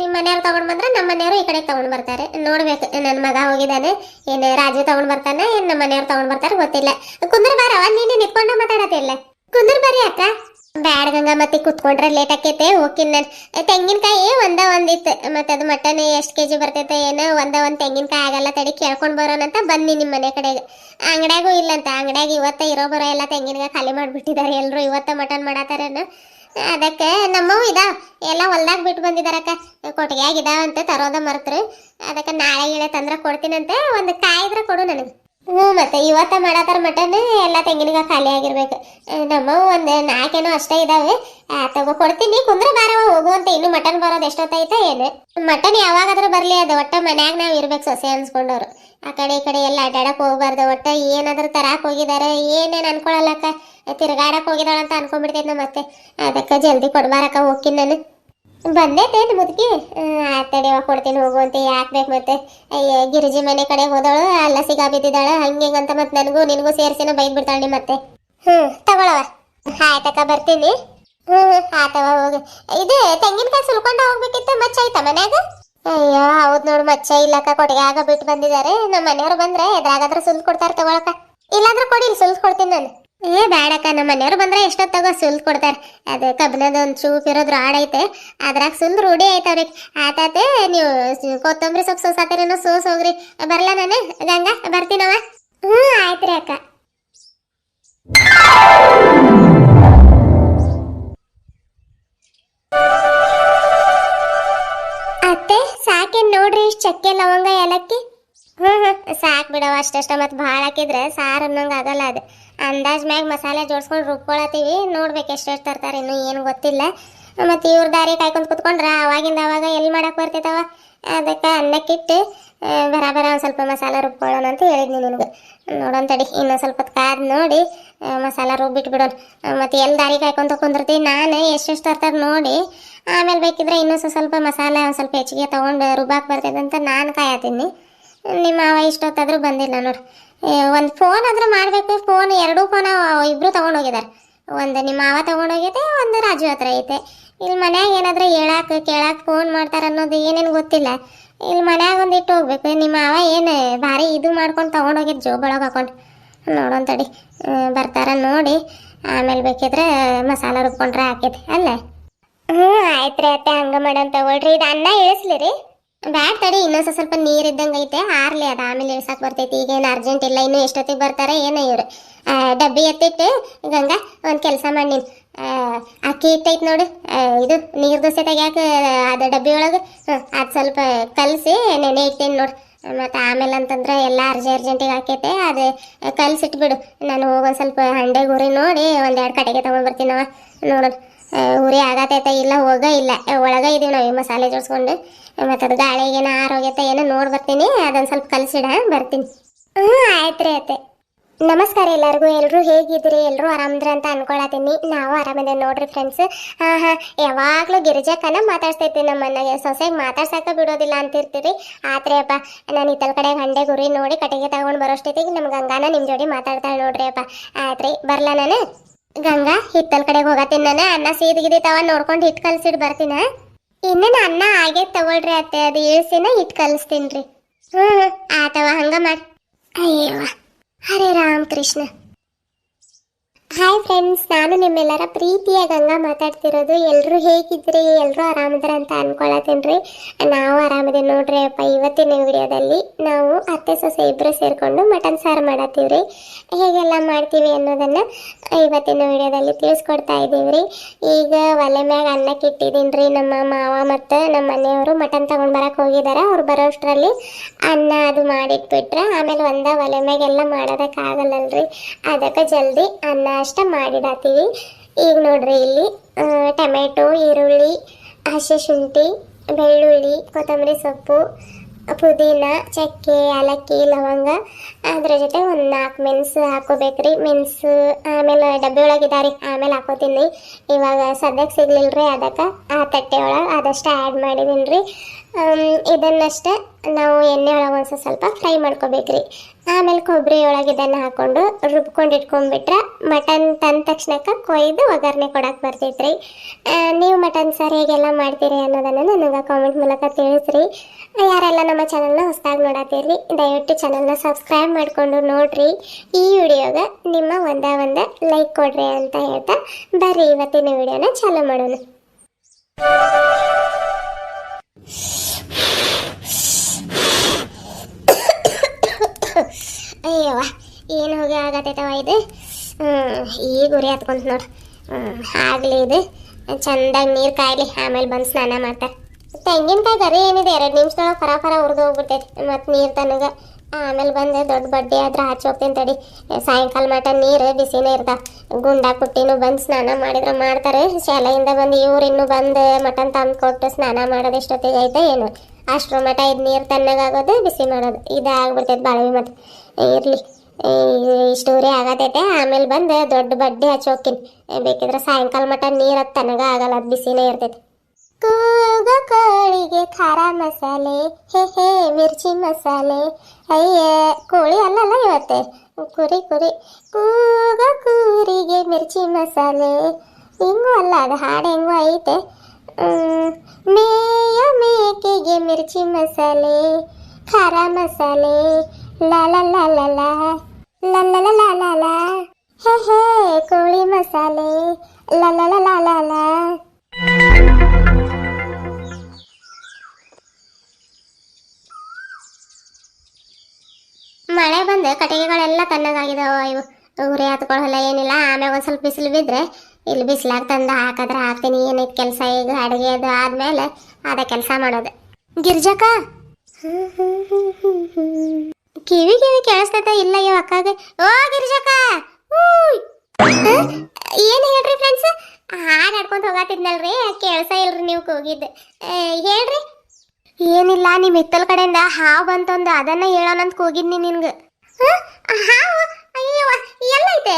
ನಿಮ್ಮ ಮನೆಯವ್ರು ತಗೊಂಡ್ ಬಂದ್ರ ನಮ್ಮ ಮನೆಯವರು ಈ ಕಡೆ ತಗೊಂಡ್ ಬರ್ತಾರೆ. ನೋಡ್ಬೇಕು ನನ್ನ ಮಗ ಹೋಗಿದಾನೆ. ಏನು ರಾಜು ತಗೊಂಡ್ ಬರ್ತಾನೆ, ಏನ್ ನಮ್ಮ ಮನೆಯವ್ರು ತಗೊಂಡ್ ಬರ್ತಾರೆ ಗೊತ್ತಿಲ್ಲ. ಕುಂದ್ರ ಬಾರವ ನೀನೆ ನಿತ್ಕೊಂಡ ಮಾತಾಡತ್ತಿಲ್ಲ ಕುಂದ್ರ ಬರ್ರಿ ಅಕ್ಕ. ಬ್ಯಾಡ ಗಂಗಾ ಮತ್ತೆ ಕುತ್ಕೊಂಡ್ರೆ ಲೇಟ್ ಆಕೈತೆ ಹೋಗಿನ್ ನಾನು. ತೆಂಗಿನಕಾಯಿ ಒಂದ ಒಂದಿತ್ತು ಮತ್ತೆ ಅದು ಮಟನ್ ಎಷ್ಟು ಕೆ ಜಿ ಬರ್ತೈತೆ ಏನೋ, ಒಂದ ಒಂದು ತೆಂಗಿನಕಾಯಿ ಆಗಲ್ಲ ತಡಿ, ಕೇಳ್ಕೊಂಡ್ ಬರೋಣ ಅಂತ ಬನ್ನಿ ನಿಮ್ಮ ಮನೆ ಕಡೆಗೆ. ಅಂಗಡ್ಯಾಗೂ ಇಲ್ಲಂತ, ಅಂಗಡ್ಯಾಗ ಇವತ್ತ ಇರೋ ಬರೋ ಎಲ್ಲ ತೆಂಗಿನಕಾಯಿ ಖಾಲಿ ಮಾಡಿಬಿಟ್ಟಿದ್ದಾರೆ ಎಲ್ಲರೂ ಇವತ್ತ ಮಟನ್ ಮಾಡತ್ತಾರೇನು ಅದಕ್ಕೆ ನಮ್ಮವು ಇದಾವ ಎಲ್ಲ ಹೊಲ್ದಾಗ ಬಿಟ್ಟು ಬಂದಿದಾರಕ್ಕ ಕೊಟ್ಟಿಗೆಯಾಗ ಇದಾವಂತೆ ತರೋದ ಮರ್ತರು. ಅದಕ್ಕೆ ನಾಳೆ ಗಿಳೆ ತಂದ್ರೆ ಕೊಡ್ತೀನಂತೆ, ಒಂದು ಕಾಯಿದ್ರೆ ಕೊಡು ನನಗೆ. ಹ್ಞೂ, ಮತ್ತೆ ಇವತ್ತ ಮಾಡತ್ತಾರ ಮಟನ್ ಎಲ್ಲ ತೆಂಗಿನಕಾಯಿ ಖಾಲಿ ಆಗಿರ್ಬೇಕು. ನಮ್ಮ ಒಂದು ನಾಲ್ಕೇನೋ ಅಷ್ಟೇ ಇದಾವೆ. ತಗೋ, ಕೊಡ್ತೀನಿ. ಕುಂದ್ರೆ ಬಾರವ ಅಂತ ಇನ್ನು ಮಟನ್ ಬರೋದು ಎಷ್ಟೊತ್ತೈತೆ ಏನು. ಮಟನ್ ಯಾವಾಗಾದ್ರೂ ಬರಲಿ ಅದು. ಒಟ್ಟ ಮನ್ಯಾಗ ನಾವು ಇರ್ಬೇಕು ಸೊಸೆ ಅನ್ಸ್ಕೊಂಡವ್ರು. ಆ ಕಡೆ ಈ ಕಡೆ ಎಲ್ಲ ಅಡ್ಡಾಡಕ್ ಹೋಗ್ಬಾರ್ದು. ಒಟ್ಟ ಏನಾದ್ರೂ ತರಾಕ್ ಹೋಗಿದಾರೆ. ಏನೇನು ಅನ್ಕೊಳಲ್ಲಕ್ಕ. ತಿರ್ಗಾಡಕ್ ಹೋಗಿದಾಳ ಅಂತ ನಮ್ಮ ಮತ್ತೆ. ಅದಕ್ಕೆ ಜಲ್ದಿ ಕೊಡ್ಬಾರಕ್ಕ, ಹೋಗ್ತೀನಿ ನಾನು. ಬಂದೈತೇನು ಮುದುಕಿ. ಆತಡಿವ ಕೊಡ್ತೀನಿ ಹೋಗುವಂತೆ ಯಾಕೆ ಬೇಕು ಮತ್ತೆ. ಗಿರಿಜಿ ಮನೆ ಕಡೆ ಹೋದಳು ಅಲ್ಲ ಸಿಗಾ ಬಿದ್ದಿದ್ದಾಳೆ, ಹಂಗೆ ಅಂತ ಮತ್ತೆ ನನಗೂ, ನಿನಗೂ ಸೇರಿಸಿನ ಬೈದ್ ಬಿಡ್ತಾಳೆ ಮತ್ತೆ. ಹ್ಞೂ ತಗೊಳವ. ಆಯ್ತಕ್ಕ ಬರ್ತೀನಿ. ಹ್ಞೂ ಆತವ ಹೋಗಿ. ಇದು, ತೆಂಗಿನಕಾಯಿ ಸುಲ್ಕೊಂಡ ಹೋಗ್ಬೇಕಿತ್ತು, ಮಚ್ಚ ಆಯ್ತಾ ಮನ್ಯಾಗ? ಅಯ್ಯೋ, ಹೌದು ನೋಡು, ಮಚ್ಚ ಇಲ್ಲಕ್ಕ ಕೊಟ್ಟಿಗೆ ಆಗ ಬಿಟ್ಟು ಬಂದಿದ್ದಾರೆ. ನಮ್ಮ ಮನೆಯವ್ರು ಬಂದ್ರೆ, ಎದ್ರಾಗಾದ್ರೂ ಸುಲ್ದು ಕೊಡ್ತಾರೆ ತಗೊಳಕ ಇಲ್ಲಾಂದ್ರೆ ಕೊಡಿ, ಸುಲ್ದು ಕೊಡ್ತೀನಿ ನಾನು. ಏ ಬೇಡಕ್ಕ ನಮ್ಮ ಮನೆಯವ್ರು ಬಂದ್ರೆ ಎಷ್ಟೊತ್ ತಗೋ ಸುಲ್ ಕೊಡ್ತಾರೆ. ಅದು ಕಬ್ಬಿಣದ ಒಂದು ಚೂಪ್ ಇರೋದ್ರು ಆಡೈತೆ ಅದ್ರಾಗ ಸುಲ್ ರೂಢಿ ಐತೆ ಅವ್ರಿಗೆ. ಆತಾತೆ, ನೀವು ಕೊತ್ತಂಬರಿ ಸೊಪ್ಪು ಸೋಸಾತೀರೇನೋ ಸೋಸ್ ಹೋಗ್ರಿ. ಬರಲ್ಲ ನಾನು? ಗಂಗಾ ಬರ್ತೀನವ ಹ್ಞೂ, ಆಯ್ತ್ರಿ ಅಕ್ಕ. ಅತ್ತೆ, ಸಾಕೇನ್ ನೋಡ್ರಿ ಇಷ್ಟು ಚಕ್ಕೆ ಲವಂಗ ಏಲಕ್ಕಿ? ಹ್ಞೂ ಹ್ಮ್, ಸಾಕ್ ಬಿಡವ ಅಷ್ಟಷ್ಟ ಮತ್ ಭಾಳ ಹಾಕಿದ್ರೆ ಸಾರು ಅನ್ನಂಗೆ ಆಗಲ್ಲ ಅದು. ಅಂದಾಜ್ ಮ್ಯಾಗ ಮಸಾಲೆ ಜೋಡ್ಸ್ಕೊಂಡು ರುಬ್ಕೊಳತ್ತೀವಿ. ನೋಡ್ಬೇಕು ಎಷ್ಟೆಷ್ಟು ತರ್ತಾರೆ, ಇನ್ನೂ ಏನು ಗೊತ್ತಿಲ್ಲ. ಮತ್ತು ಇವ್ರ ದಾರಿ ಕಾಯ್ಕೊಂಡು ಕುತ್ಕೊಂಡ್ರೆ ಅವಾಗಿಂದ ಅವಾಗ ಎಲ್ಲಿ ಮಾಡಕ್ಕೆ ಬರ್ತೈತವ? ಅದಕ್ಕೆ ಅನ್ನಕ್ಕಿಟ್ಟು ಬರಾಬರ ಬರ ಬರ ಒಂದು ಸ್ವಲ್ಪ ಮಸಾಲೆ ರುಬ್ಕೊಳ್ಳೋಣ ಅಂತ ಹೇಳಿದ್ನಿ ನಿನಗೆ. ನೋಡೋಣ ತಡಿ, ಇನ್ನೊಂದು ಸ್ವಲ್ಪ ಕಾದ್ ನೋಡಿ ಮಸಾಲೆ ರುಬ್ಬಿಟ್ಟು ಬಿಡೋಣ. ಮತ್ತು ಎಲ್ಲಿ ದಾರಿ ಕಾಯ್ಕೊಂತ ಕುಂದಿರ್ತೀವಿ ನಾನು ಎಷ್ಟೆಷ್ಟು ತರ್ತಾರೆ ನೋಡಿ. ಆಮೇಲೆ ಬೇಕಿದ್ರೆ ಇನ್ನೂ ಸ್ವಲ್ಪ ಮಸಾಲೆ ಒಂದು ಸ್ವಲ್ಪ ಹೆಚ್ಚಿಗೆ ತೊಗೊಂಡು ರುಬ್ಬಾಕೆ ಬರ್ತೈತೆ ಅಂತ ನಾನು ಕಾಯತ್ತೀನಿ ನಿಮ್ಮ ಅವ ಇಷ್ಟೊತ್ತಾದರೂ ಬಂದಿಲ್ಲ ನೋಡ್ರಿ ಒಂದು ಫೋನ್ ಆದ್ರೂ ಮಾಡಬೇಕು. ಫೋನ್ ಎರಡೂ ಫೋನ್ ಇಬ್ರು ತೊಗೊಂಡೋಗಿದ್ದಾರೆ ಒಂದು ನಿಮ್ಮ ಮಾವ ತೊಗೊಂಡೋಗೈತೆ ಒಂದು ರಾಜು ಹತ್ರ ಐತೆ. ಇಲ್ಲಿ ಮನ್ಯಾಗ ಏನಾದ್ರೂ ಹೇಳಕ್ಕೆ ಕೇಳಾಕ ಫೋನ್ ಮಾಡ್ತಾರ ಅನ್ನೋದು ಏನೇನು ಗೊತ್ತಿಲ್ಲ. ಇಲ್ಲಿ ಮನ್ಯಾಗ ಒಂದು ಇಟ್ಟು ಹೋಗ್ಬೇಕು. ನಿಮ್ಮ ಮಾವ ಏನು ಭಾರಿ ಇದು ಮಾಡ್ಕೊಂಡು ತೊಗೊಂಡೋಗಿದ್ದು ಜೋಬೊಳಗೆ ಹಾಕೊಂಡು. ನೋಡೋಣ ತಡಿ. ಆ, ಬರ್ತಾರ ನೋಡಿ. ಆಮೇಲೆ ಬೇಕಿದ್ರೆ ಮಸಾಲ ರುಬ್ಕೊಂಡ್ರೆ ಹಾಕೈತಿ ಅಲ್ಲ? ಹ್ಞೂ ಆಯ್ತು ರೀ ಅತ್ತೆ. ಹಂಗೆ ಮಾಡೋಣ ತಗೊಳ್ರಿ. ಇದು ಅನ್ನ ಇಳಿಸ್ಲಿ ರೀ ಬ್ಯಾಡ್ ತಡಿ ಇನ್ನೊಂದು ಸ್ವಲ್ಪ ನೀರು ಇದ್ದಂಗೆ ಐತೆ ಆರ್ಲಿ ಅದು ಆಮೇಲೆ ಇಳ್ಸಕ್ಕೆ ಬರ್ತೈತಿ. ಈಗೇನು ಅರ್ಜೆಂಟ್ ಇಲ್ಲ ಇನ್ನೂ ಎಷ್ಟೊತ್ತಿಗೆ ಬರ್ತಾರೆ ಏನೋ ಇವ್ರು. ಡಬ್ಬಿ ಎತ್ತಿಟ್ಟು ಗಂಗಾ ಒಂದು ಕೆಲಸ ಮಾಡಿ ನೀನು. ಅಕ್ಕಿ ಇಟ್ಟೈತೆ ನೋಡು. ಇದು ನೀರು ದೋಸೆ ತೆಗ್ಯಾಕ ಅದು ಡಬ್ಬಿ ಒಳಗೆ ಅದು ಸ್ವಲ್ಪ ಕಲಸಿ ನೆನೆ ಇಟ್ಟೇನೆ ನೋಡು. ಮತ್ತು ಆಮೇಲೆ ಅಂತಂದ್ರೆ ಎಲ್ಲ ಅರ್ಜೆ ಅರ್ಜೆಂಟಿಗೆ ಹಾಕೈತೆ ಅದು ಕಲಸಿಟ್ಬಿಡು. ನಾನು ಹೋಗಿ ಸ್ವಲ್ಪ ಹಂಡೆ ಗುರಿ ನೋಡಿ ಒಂದೆರಡು ಕಡೆಗೆ ತೊಗೊಂಡ್ಬರ್ತೀನವ ನೋಡೋಣ. ಆ, ಉರಿ ಆಗತೈತೆ, ಇಲ್ಲ ಹೋಗ ಇಲ್ಲ. ಒಳಗ ಇದೀವಿ ನಾವು ಮಸಾಲೆ ಜೋಡಿಸ್ಕೊಂಡು. ಮತ್ತು ಅದು ಗಾಳಿಗೇನ ಆರೋಗ್ಯತೆ ಏನೋ ನೋಡಿ ಬರ್ತೀನಿ. ಸ್ವಲ್ಪ ಕಲಸಿಡ, ಬರ್ತೀನಿ. ಹ್ಞೂ ಆಯ್ತು ರೀ ಅತ್ತೆ. ನಮಸ್ಕಾರ ಎಲ್ಲರಿಗೂ. ಎಲ್ಲರೂ ಹೇಗಿದ್ದೀರಿ? ಎಲ್ಲರೂ ಆರಾಮದ್ರಿ ಅಂತ ಅನ್ಕೊಳತೀನಿ ನಾವು ಆರಾಮಿದ್ದೇವೆ ನೋಡ್ರಿ ಫ್ರೆಂಡ್ಸ್ ಹಾ ಹಾ. ಯಾವಾಗಲೂ ಗಿರಿಜಕ್ಕನ ಮಾತಾಡ್ಸ್ತೈತಿ ನಮ್ಮ ಮನೆಗೆ ಸೊಸೆಗೆ ಮಾತಾಡ್ಸಕ್ಕ ಬಿಡೋದಿಲ್ಲ ಅಂತಿರ್ತೀರಿ. ಆತ್ರಿ ಅಪ್ಪ. ನಾನು ಇತ್ತಲ್ ಕಡೆ ಹಂಡೆ ಗುರಿ ನೋಡಿ ಕಟ್ಟಿಗೆ ತಗೊಂಡು ಬರೋಷ್ಟೈತಿಗೆ ನಮ್ಮ ಗಂಗಾನ ನಿಮ್ಮ ಜೋಡಿ ಮಾತಾಡ್ತಾಳೆ ನೋಡ್ರಿ ಅಪ್ಪ. ಆಯ್ತ್ರಿ ಬರ್ಲಾ ನಾನು? ಗಂಗಾ, ಹಿತ್ತಲ್ ಕಡೆಗೆ ಹೋಗತ್ತೀನಿ ನಾನು. ಅನ್ನ ಸೀದ್ಗಿದಿ ತವ ನೋಡ್ಕೊಂಡು ಹಿಟ್ಟು ಕಲ್ಸಿಡ್ ಬರ್ತೀನ. ಇನ್ನೇನು ಅನ್ನ ಹಾಗೆ ತಗೊಳ್ರಿ ಅತ್ತೆ, ಅದು ಇಳಿಸಿನ ಹಿಟ್ಟು ಕಲಿಸ್ತೀನಿ ರೀ ಹ್ಞೂ ಆತವ, ಹಂಗ ಮಾಡಿ. ಅಯ್ಯವ್ವ. ಹರೇ ರಾಮ್ ಕೃಷ್ಣ ಹಾಯ್ ಫ್ರೆಂಡ್ಸ್ ನಾನು ನಿಮ್ಮೆಲ್ಲರ ಪ್ರೀತಿಯ ಗಂಗಾ ಮಾತಾಡ್ತಿರೋದು. ಎಲ್ಲರೂ ಹೇಗಿದ್ರಿ ಎಲ್ಲರೂ ಆರಾಮದ್ರ ಅಂತ ಅನ್ಕೊಳತೇನ್ರಿ ನಾವು ಆರಾಮದೆ ನೋಡ್ರಿ ಅಪ್ಪ, ಇವತ್ತಿನ ವಿಡಿಯೋದಲ್ಲಿ ನಾವು ಅತ್ತೆ, ಸೊಸೆ ಇಬ್ಬರು ಸೇರಿಕೊಂಡು ಮಟನ್ ಸಾರು ಮಾಡತ್ತೀವಿ ರೀ. ಹೇಗೆಲ್ಲ ಮಾಡ್ತೀವಿ ಅನ್ನೋದನ್ನು ಇವತ್ತಿನ ವಿಡಿಯೋದಲ್ಲಿ ತಿಳಿಸ್ಕೊಡ್ತಾ ಇದ್ದೀವಿ ಈಗ ಒಲೆ ಮ್ಯಾಗ ಅನ್ನಕ್ಕೆ ಇಟ್ಟಿದ್ದೀನಿ ರೀ. ನಮ್ಮ ಮಾವ ಮತ್ತು ನಮ್ಮ ಮನೆಯವರು ಮಟನ್ ತಗೊಂಡು ಬರಕ್ಕೆ ಹೋಗಿದ್ದಾರೆ ಅವ್ರು ಬರೋಷ್ಟರಲ್ಲಿ ಅನ್ನ ಅದು ಮಾಡಿಟ್ಬಿಟ್ರೆ ಆಮೇಲೆ ಒಂದ ಒಲೆ ಮ್ಯಾಗೆಲ್ಲ ಮಾಡೋದಕ್ಕಾಗಲ್ಲಲ್ರಿ. ಅದಕ್ಕೆ ಜಲ್ದಿ ಅನ್ನ ಅಷ್ಟ ಮಾಡಿಡತ್ತೀವಿ ಈಗ ನೋಡ್ರಿ ಇಲ್ಲಿ ಟೊಮೆಟೊ, ಈರುಳ್ಳಿ, ಹಸಿ ಶುಂಠಿ, ಬೆಳ್ಳುಳ್ಳಿ, ಕೊತ್ತಂಬರಿ ಸೊಪ್ಪು, ಪುದೀನ, ಚಕ್ಕೆ, ಏಲಕ್ಕಿ, ಲವಂಗ. ಅದ್ರ ಜೊತೆ ಒಂದು ನಾಲ್ಕು ಮೆಣಸು ಹಾಕೋಬೇಕ್ರಿ. ಮೆಣಸು, ಆಮೇಲೆ ಡಬ್ಬಿ ಒಳಗಿದಾರಿ ಆಮೇಲೆ ಹಾಕೋತೀನಿ. ಇವಾಗ ಸದ್ಯಕ್ಕೆ ಸಿಗ್ಲಿಲ್ರಿ, ಅದಕ್ಕೆ ಆ ತಟ್ಟೆ ಒಳಗೆ ಆದಷ್ಟು ಆ್ಯಡ್ ಮಾಡಿದ್ದೀನಿ ರೀ ಇದನ್ನಷ್ಟೇ ನಾವು ಎಣ್ಣೆ ಒಳಗೆ ಒಂದು ಸ್ವಲ್ಪ ಫ್ರೈ ಮಾಡ್ಕೋಬೇಕ್ರಿ. ಆಮೇಲೆ ಕೊಬ್ಬರಿ ಒಳಗೆ ಇದನ್ನು ಹಾಕ್ಕೊಂಡು ರುಬ್ಕೊಂಡು ಇಟ್ಕೊಂಡ್ಬಿಟ್ರೆ ಮಟನ್ ತಂದ ತಕ್ಷಣಕ್ಕೆ ಕೊಯ್ದು ಒಗ್ಗರಣೆ ಕೊಡಕ್ಕೆ ಬರ್ತೈತ್ರಿ. ನೀವು ಮಟನ್ ಸಾರು ಹೇಗೆಲ್ಲ ಮಾಡ್ತೀರಿ ಅನ್ನೋದನ್ನು ನನಗೆ ಕಾಮೆಂಟ್ ಮೂಲಕ ತಿಳಿಸ್ರಿ. ಯಾರೆಲ್ಲ ನಮ್ಮ ಚಾನಲ್ನ ಹೊಸದಾಗಿ ನೋಡತ್ತೀರಿ ದಯವಿಟ್ಟು ಚಾನಲ್ನ ಸಬ್ಸ್ಕ್ರೈಬ್ ಮಾಡಿಕೊಂಡು ನೋಡ್ರಿ. ಈ ವಿಡಿಯೋಗೆ ನಿಮ್ಮ ಒಂದೇ ಒಂದೇ ಲೈಕ್ ಕೊಡ್ರಿ ಅಂತ ಹೇಳ್ತಾ ಬರ್ರಿ. ಇವತ್ತಿನ ವಿಡಿಯೋನ ಚಾಲೂ ಮಾಡೋಣ. ಅಯ್ಯವ್ವ, ಏನು ಹೋಗಿ ಆಗತ್ತೈತವ ಇದು? ಈ ಗುರಿ ಹತ್ಕೊಂತ ನೋಡು. ಆಗ್ಲಿ ಇದು. ಚಂದಾಗಿ ನೀರು ಕಾಯ್ಲಿ, ಆಮೇಲೆ ಬಂದು ಸ್ನಾನ ಮಾಡ್ತಾರೆ. ತೆಂಗಿನಕಾಯಿ ಗರಿ ಏನಿದೆ? ಎರಡು ನಿಮಿಷದೊಳಗೆ ಫರ ಫರ ಉರಿದು ಹೋಗ್ಬಿಡ್ತೈತಿ ಮತ್ತು ನೀರು ತನಗ. ಆಮೇಲೆ ಬಂದು, ದೊಡ್ಡ ಬಡ್ಡಿ ಆದ್ರೆ ಹಚ್ಚಿ ಹೋಗ್ತೀನಿ ತಡಿ. ಸಾಯಂಕಾಲ ಮಟ ನೀರು ಬಿಸಿನೇ ಇರ್ತಾವ ಗುಂಡ ಪುಟ್ಟಿನೂ ಬಂದು ಸ್ನಾನ ಮಾಡಿದ್ರೆ ಮಾಡ್ತಾರೆ. ಶಾಲೆಯಿಂದ ಬಂದು ಇವ್ರು ಇನ್ನೂ ಬಂದು ಮಟನ್ ತಂದು ಕೊಟ್ಟು ಸ್ನಾನ ಮಾಡೋದು ಎಷ್ಟೊತ್ತಿಗೆ ಐತೆ ಏನು? ಅಷ್ಟರ ಮಟ ಇದು ನೀರು ತಣ್ಣಗಾಗೋದು ಬಿಸಿ ಮಾಡೋದು. ಇದು ಆಗ್ಬಿಡ್ತೈತೆ ಬಾಳವಿ ಮತ್ತು ಇರಲಿ. ಸ್ಟೋರಿ ಆಗತೈತೆ. ಆಮೇಲೆ ಬಂದು ದೊಡ್ಡ ಬಡ್ಡಿ ಹಚ್ಚಿ ಹೋಗ್ತೀನಿ. ಬೇಕಿದ್ರೆ ಸಾಯಂಕಾಲ ಮಟ ನೀರು ಅದು ತನಗ ಆಗಲ್ಲ, ಅದು ಬಿಸಿನೇ ಇರ್ತೈತೆ. ಕೂಗ ಕೋಳಿಗೆ ಖಾರ ಮಸಾಲೆ, ಹೇ ಹೇ, ಮಿರ್ಚಿ ಮಸಾಲೆ ಅಯ್ಯೇ ಕೋಳಿ ಅಲ್ಲಲ್ಲ ಇವತ್ತೆ ಕುರಿ ಕುರಿ ಕೂಗ ಕೂರಿಗೆ ಮಿರ್ಚಿ ಮಸಾಲೆ ಹಿಂಗೂ ಅಲ್ಲ ಅದು ಹಾಡು ಹೆಂಗೂ ಐತೆ ಮೇಯ ಮೇಕೆಗೆ ಮಿರ್ಚಿ ಮಸಾಲೆ ಖಾರ ಮಸಾಲೆ ಲಲ ಲಲ ಲಲ ಲಲ ಹೇ ಹೇ ಕೋಳಿ ಮಸಾಲೆ ಲಲ ಲಲ ಲಲ ಮಳೆ ಬಂದು, ಕಟ್ಟಿಗೆಗಳೆಲ್ಲ ತಣ್ಣಗಾಗಿದಾವ ಇವು ಉರಿ ಹತ್ಕೊಳ್ಳಲ್ಲ ಏನಿಲ್ಲ. ಆಮೇಲೆ ಒಂದು ಸ್ವಲ್ಪ ಬಿಸಿಲು ಬಿದ್ದರೆ ಇಲ್ಲಿ ಬಿಸಿಲಾಗ ತಂದು ಹಾಕಿದ್ರೆ ಹಾಕ್ತೀನಿ. ಏನೈತೆ ಕೆಲಸ ಈಗ ಅಡುಗೆ ಅದು ಆದಮೇಲೆ ಅದ ಕೆಲಸ ಮಾಡೋದು. ಗಿರ್ಜಕ್ಕ? ಕಿವಿ ಕಿವಿ ಕೇಳಿಸ್ತೈತೆ. ಇಲ್ಲ, ಇವ ಅಕ್ಕಾಗೆ. ಓ, ಗಿರ್ಜಕ್ಕ! ಏನು ಹೇಳ್ರಿ ಫ್ರೆಂಡ್ಸ್ ಹಾಡು ಹಾಡ್ಕೊಂತ ಹೋಗತ್ತಿದ್ನಲ್ರಿ ಕೇಳ್ಸ ಇಲ್ರಿ ನೀವು ಕೂಗಿದ್ದು. ಹೇಳ್ರಿ. ಏನಿಲ್ಲ ನಿಮ್ಮ ಹಿತ್ತಲ್ ಕಡೆಯಿಂದ ಹಾವು ಬಂತಂದು ಅದನ್ನ ಹೇಳೋಣಂತ ಹೋಗಿದ್ನಿ ನಿನ್ಗೆ. ಅಯ್ಯೋ, ಎಲ್ಲೈತೆ?